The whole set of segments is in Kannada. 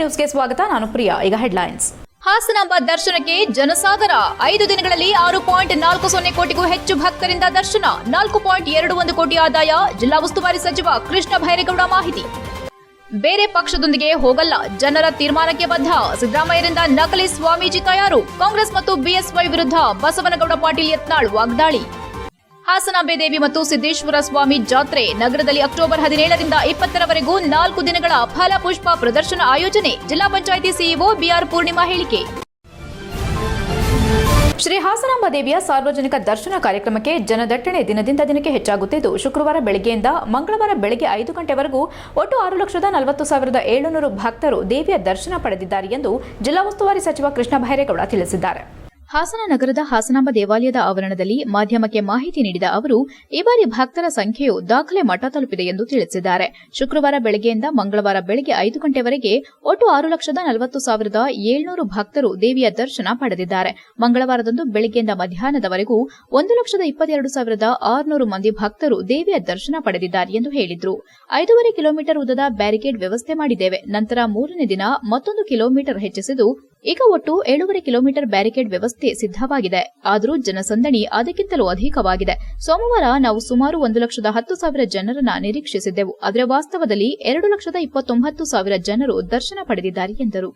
ನ್ಯೂಸ್ಗೆ ಸ್ವಾಗತ, ನಾನು ಪ್ರಿಯಾ. ಈಗ ಹೆಡ್ಲೈನ್ಸ್ ಹಾಸನಾಂಬ ದರ್ಶನಕ್ಕೆ ಜನಸಾಗರ. ಐದು ದಿನಗಳಲ್ಲಿ ಆರು ಪಾಯಿಂಟ್ ನಾಲ್ಕು ಸೊನ್ನೆ ಕೋಟಿಗೂ ಹೆಚ್ಚು ಭಕ್ತರಿಂದ ದರ್ಶನ. ನಾಲ್ಕು ಪಾಯಿಂಟ್ ಎರಡು ಒಂದು ಕೋಟಿ ಆದಾಯ. ಜಿಲ್ಲಾ ಉಸ್ತುವಾರಿ ಸಚಿವ ಕೃಷ್ಣ ಭೈರೇಗೌಡ ಮಾಹಿತಿ. ಬೇರೆ ಪಕ್ಷದೊಂದಿಗೆ ಹೋಗಲ್ಲ. ಜನರ ತೀರ್ಮಾನಕ್ಕೆ ಬದ್ಧ. ಸಿದ್ದರಾಮಯ್ಯರಿಂದ ನಕಲಿ ಸ್ವಾಮೀಜಿ ತಯಾರು. ಕಾಂಗ್ರೆಸ್ ಮತ್ತು ಬಿಎಸ್ವೈ ವಿರುದ್ಧ ಬಸವನಗೌಡ ಪಾಟೀಲ್ ಯತ್ನಾಳ್ ವಾಗ್ದಾಳಿ. ಹಾಸನಾಂಬೆ ದೇವಿ ಮತ್ತು ಸಿದ್ದೇಶ್ವರ ಸ್ವಾಮಿ ಜಾತ್ರೆ ನಗರದಲ್ಲಿ ಅಕ್ಟೋಬರ್ ಹದಿನೇಳರಿಂದ ಇಪ್ಪತ್ತರವರೆಗೂ ನಾಲ್ಕು ದಿನಗಳ ಫಲಪುಷ್ಪ ಪ್ರದರ್ಶನ ಆಯೋಜನೆ ಜಿಲ್ಲಾ ಪಂಚಾಯಿತಿ ಸಿಇಒ ಬಿಆರ್ ಪೂರ್ಣಿಮಾ ಹೇಳಿಕೆ. ಶ್ರೀ ಹಾಸನಾಂಬ ದೇವಿಯ ಸಾರ್ವಜನಿಕ ದರ್ಶನ ಕಾರ್ಯಕ್ರಮಕ್ಕೆ ಜನದಟ್ಟಣೆ ದಿನದಿಂದ ದಿನಕ್ಕೆ ಹೆಚ್ಚಾಗುತ್ತಿದ್ದು, ಶುಕ್ರವಾರ ಬೆಳಗ್ಗೆಯಿಂದ ಮಂಗಳವಾರ ಬೆಳಗ್ಗೆ ಐದು ಗಂಟೆವರೆಗೂ ಒಟ್ಟು ಆರು ಲಕ್ಷದ ನಲವತ್ತು ಸಾವಿರದ ಏಳುನೂರು ಭಕ್ತರು ದೇವಿಯ ದರ್ಶನ ಪಡೆದಿದ್ದಾರೆ ಎಂದು ಜಿಲ್ಲಾ ಉಸ್ತುವಾರಿ ಸಚಿವ ಕೃಷ್ಣ ಭೈರೇಗೌಡ ತಿಳಿಸಿದ್ದಾರೆ. ಹಾಸನ ನಗರದ ಹಾಸನಾಂಬ ದೇವಾಲಯದ ಆವರಣದಲ್ಲಿ ಮಾಧ್ಯಮಕ್ಕೆ ಮಾಹಿತಿ ನೀಡಿದ ಅವರು, ಈ ಬಾರಿ ಭಕ್ತರ ಸಂಖ್ಯೆಯು ದಾಖಲೆ ಮಠ ತಲುಪಿದೆ ಎಂದು ತಿಳಿಸಿದ್ದಾರೆ. ಶುಕ್ರವಾರ ಬೆಳಗ್ಗೆಯಿಂದ ಮಂಗಳವಾರ ಬೆಳಗ್ಗೆ ಐದು ಗಂಟೆವರೆಗೆ ಒಟ್ಟು ಆರು ಲಕ್ಷದ ನಲವತ್ತು ಸಾವಿರದ ಏಳ್ನೂರು ಭಕ್ತರು ದೇವಿಯ ದರ್ಶನ ಪಡೆದಿದ್ದಾರೆ. ಮಂಗಳವಾರದಂದು ಬೆಳಗ್ಗೆಯಿಂದ ಮಧ್ಯಾಹ್ನದವರೆಗೂ ಒಂದು ಲಕ್ಷದ ಇಪ್ಪತ್ತೆರಡು ಸಾವಿರದ ಆರುನೂರು ಮಂದಿ ಭಕ್ತರು ದೇವಿಯ ದರ್ಶನ ಪಡೆದಿದ್ದಾರೆ ಎಂದು ಹೇಳಿದರು. ಐದೂವರೆ ಕಿಲೋಮೀಟರ್ ಉದ್ದದ ಬ್ಯಾರಿಕೇಡ್ ವ್ಯವಸ್ಥೆ ಮಾಡಿದ್ದೇವೆ. ನಂತರ ಮೂರನೇ ದಿನ ಮತ್ತೊಂದು ಕಿಲೋಮೀಟರ್ ಹೆಚ್ಚಿಸಿದ್ದು ಈಗ ಒಟ್ಟು ಏಳೂವರೆ ಕಿಲೋಮೀಟರ್ ಬ್ಯಾರಿಕೇಡ್ ವ್ಯವಸ್ಥೆ ಸಿದ್ದವಾಗಿದೆ ಆದರೂ ಜನಸಂದಣಿ ಅದಕ್ಕಿಂತಲೂ ಅಧಿಕವಾಗಿದೆ. ಸೋಮವಾರ ನಾವು ಸುಮಾರು ಒಂದು ಲಕ್ಷದ ಹತ್ತು ಸಾವಿರ ಜನರನ್ನ ನಿರೀಕ್ಷಿಸಿದ್ದೆವು. ಆದರೆ ವಾಸ್ತವದಲ್ಲಿ ಎರಡು ಲಕ್ಷದ ಇಪ್ಪತ್ತೊಂಬತ್ತು ಸಾವಿರ ಜನರು ದರ್ಶನ ಪಡೆದಿದ್ದಾರೆ ಎಂದರು.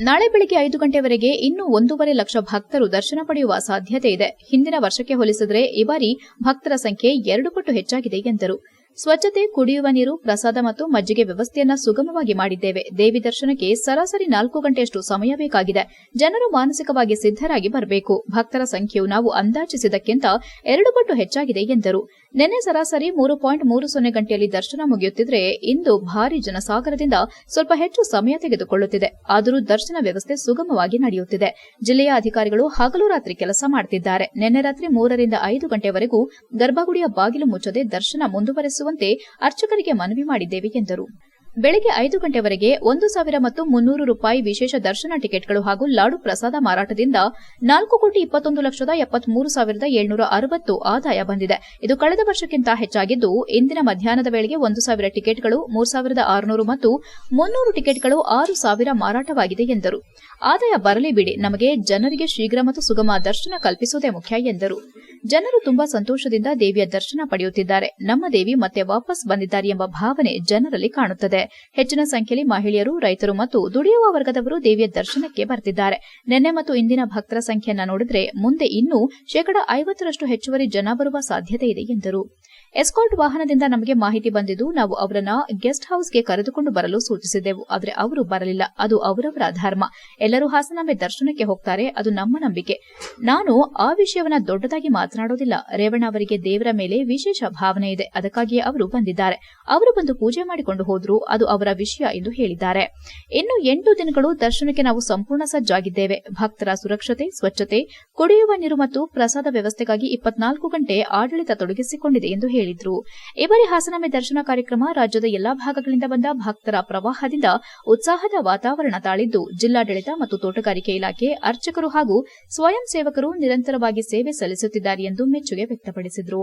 ನಾಳೆ ಬೆಳಗ್ಗೆ ಐದು ಗಂಟೆವರೆಗೆ ಇನ್ನೂ ಒಂದೂವರೆ ಲಕ್ಷ ಭಕ್ತರು ದರ್ಶನ ಪಡೆಯುವ ಸಾಧ್ಯತೆ ಇದೆ. ಹಿಂದಿನ ವರ್ಷಕ್ಕೆ ಹೋಲಿಸಿದರೆ ಈ ಬಾರಿ ಭಕ್ತರ ಸಂಖ್ಯೆ ಎರಡು ಪಟ್ಟು ಹೆಚ್ಚಾಗಿದೆ ಎಂದರು. ಸ್ವಚ್ಛತೆ, ಕುಡಿಯುವ ನೀರು, ಪ್ರಸಾದ ಮತ್ತು ಮಜ್ಜಿಗೆ ವ್ಯವಸ್ಥೆಯನ್ನ ಸುಗಮವಾಗಿ ಮಾಡಿದ್ದೇವೆ. ದೇವಿ ದರ್ಶನಕ್ಕೆ ಸರಾಸರಿ ನಾಲ್ಕು ಗಂಟೆಯಷ್ಟು ಸಮಯ ಬೇಕಾಗಿದೆ. ಜನರು ಮಾನಸಿಕವಾಗಿ ಸಿದ್ದರಾಗಿ ಬರಬೇಕು. ಭಕ್ತರ ಸಂಖ್ಯೆಯು ನಾವು ಅಂದಾಜಿಸಿದಕ್ಕಿಂತ ಎರಡು ಪಟ್ಟು ಹೆಚ್ಚಾಗಿದೆ ಎಂದರು. ನಿನ್ನೆ ಸರಾಸರಿ ಮೂರು ಪಾಯಿಂಟ್ ಮೂರು ಸೊನ್ನೆ ಗಂಟೆಯಲ್ಲಿ ದರ್ಶನ ಮುಗಿಯುತ್ತಿದ್ರೆ ಇಂದು ಭಾರಿ ಜನಸಾಗರದಿಂದ ಸ್ವಲ್ಪ ಹೆಚ್ಚು ಸಮಯ ತೆಗೆದುಕೊಳ್ಳುತ್ತಿದೆ. ಆದರೂ ದರ್ಶನ ವ್ಯವಸ್ಥೆ ಸುಗಮವಾಗಿ ನಡೆಯುತ್ತಿದೆ. ಜಿಲ್ಲೆಯ ಅಧಿಕಾರಿಗಳು ಹಗಲು ರಾತ್ರಿ ಕೆಲಸ ಮಾಡುತ್ತಿದ್ದಾರೆ. ನಿನ್ನೆ ರಾತ್ರಿ ಮೂರರಿಂದ ಐದು ಗಂಟೆವರೆಗೂ ಗರ್ಭಗುಡಿಯ ಬಾಗಿಲು ಮುಚ್ಚದೆ ದರ್ಶನ ಮುಂದುವರೆಸುವಂತೆ ಅರ್ಚಕರಿಗೆ ಮನವಿ ಮಾಡಿದ್ದೇವೆ ಎಂದರು. ಬೆಳಗ್ಗೆ ಐದು ಗಂಟೆವರೆಗೆ ಒಂದು ಸಾವಿರ ಮತ್ತು ಮುನ್ನೂರು ರೂಪಾಯಿ ವಿಶೇಷ ದರ್ಶನ ಟಿಕೆಟ್ಗಳು ಹಾಗೂ ಲಾಡು ಪ್ರಸಾದ ಮಾರಾಟದಿಂದ ನಾಲ್ಕು ಕೋಟಿ ಇಪ್ಪತ್ತೊಂದು ಲಕ್ಷದ ಎಪ್ಪತ್ಮೂರು ಸಾವಿರದ ಏಳ್ನೂರ ಅರವತ್ತು ಆದಾಯ ಬಂದಿದೆ. ಇದು ಕಳೆದ ವರ್ಷಕ್ಕಿಂತ ಹೆಚ್ಚಾಗಿದ್ದು, ಇಂದಿನ ಮಧ್ಯಾಹ್ನದ ವೇಳೆಗೆ ಒಂದು ಸಾವಿರ ಟಿಕೆಟ್ಗಳು, ಮೂರು ಸಾವಿರದ ಆರುನೂರು ಮತ್ತು ಮುನ್ನೂರು ಟಿಕೆಟ್ಗಳು ಆರು ಸಾವಿರ ಮಾರಾಟವಾಗಿದೆ ಎಂದರು. ಆದಾಯ ಬರಲಿ ಬಿಡಿ, ನಮಗೆ ಜನರಿಗೆ ಶೀಘ್ರ ಮತ್ತು ಸುಗಮ ದರ್ಶನ ಕಲ್ಪಿಸುವುದೇ ಮುಖ್ಯ ಎಂದರು. ಜನರು ತುಂಬಾ ಸಂತೋಷದಿಂದ ದೇವಿಯ ದರ್ಶನ ಪಡೆಯುತ್ತಿದ್ದಾರೆ. ನಮ್ಮ ದೇವಿ ಮತ್ತೆ ವಾಪಸ್ ಬಂದಿದ್ದಾರೆ ಎಂಬ ಭಾವನೆ ಜನರಲ್ಲಿ ಕಾಣುತ್ತದೆ. ಹೆಚ್ಚಿನ ಸಂಖ್ಯೆಯಲ್ಲಿ ಮಹಿಳೆಯರು, ರೈತರು ಮತ್ತು ದುಡಿಯುವ ವರ್ಗದವರು ದೇವಿಯ ದರ್ಶನಕ್ಕೆ ಬರ್ತಿದ್ದಾರೆ. ನಿನ್ನೆ ಮತ್ತು ಇಂದಿನ ಭಕ್ತರ ಸಂಖ್ಯೆಯನ್ನ ನೋಡಿದ್ರೆ ಮುಂದೆ ಇನ್ನೂ ಶೇಕಡ ಐವತ್ತರಷ್ಟು ಹೆಚ್ಚುವರಿ ಜನ ಬರುವ ಸಾಧ್ಯತೆ ಇದೆ ಎಂದರು. ಎಸ್ಕಾಲ್ಟ್ ವಾಹನದಿಂದ ನಮಗೆ ಮಾಹಿತಿ ಬಂದಿದ್ದು, ನಾವು ಅವರನ್ನ ಗೆಸ್ಟ್ ಹೌಸ್ಗೆ ಕರೆದುಕೊಂಡು ಬರಲು ಸೂಚಿಸಿದ್ದೆವು, ಆದರೆ ಅವರು ಬರಲಿಲ್ಲ. ಅದು ಅವರವರ ಧರ್ಮ. ಎಲ್ಲರೂ ಹಾಸನಾಂಬೆ ದರ್ಶನಕ್ಕೆ ಹೋಗ್ತಾರೆ, ಅದು ನಮ್ಮ ನಂಬಿಕೆ. ನಾನು ಆ ವಿಷಯವನ್ನ ದೊಡ್ಡದಾಗಿ ಮಾತನಾಡೋದಿಲ್ಲ. ರೇವಣ್ಣ ಅವರಿಗೆ ದೇವರ ಮೇಲೆ ವಿಶೇಷ ಭಾವನೆ ಇದೆ. ಅದಕ್ಕಾಗಿಯೇ ಅವರು ಬಂದಿದ್ದಾರೆ. ಅವರು ಬಂದು ಪೂಜೆ ಮಾಡಿಕೊಂಡು ಹೋದ್ರು, ಅದು ಅವರ ವಿಷಯ ಎಂದು ಹೇಳಿದ್ದಾರೆ. ಇನ್ನು ಎಂಟು ದಿನಗಳು ದರ್ಶನಕ್ಕೆ ನಾವು ಸಂಪೂರ್ಣ ಸಜ್ಜಾಗಿದ್ದೇವೆ. ಭಕ್ತರ ಸುರಕ್ಷತೆ, ಸ್ವಚ್ಛತೆ, ಕುಡಿಯುವ ನೀರು ಮತ್ತು ಪ್ರಸಾದ ವ್ಯವಸ್ಥೆಗಾಗಿ ಇಪ್ಪತ್ನಾಲ್ಕು ಗಂಟೆ ಆಡಳಿತ ತೊಡಗಿಸಿಕೊಂಡಿದೆ ಎಂದು ಹೇಳಿದ್ರು. ಈ ಹಾಸನಾಂಬೆ ದರ್ಶನ ಕಾರ್ಯಕ್ರಮ ರಾಜ್ಯದ ಎಲ್ಲಾ ಭಾಗಗಳಿಂದ ಬಂದ ಭಕ್ತರ ಪ್ರವಾಹದಿಂದ ಉತ್ಸಾಹದ ವಾತಾವರಣ ತಾಳಿದ್ದು. ಜಿಲ್ಲಾಡಳಿತ ಮತ್ತು ತೋಟಗಾರಿಕೆ ಇಲಾಖೆ ಅರ್ಚಕರು ಹಾಗೂ ಸ್ವಯಂ ಸೇವಕರು ನಿರಂತರವಾಗಿ ಸೇವೆ ಸಲ್ಲಿಸುತ್ತಿದ್ದಾರೆ ಎಂದು ಮೆಚ್ಚುಗೆ ವ್ಯಕ್ತಪಡಿಸಿದರು.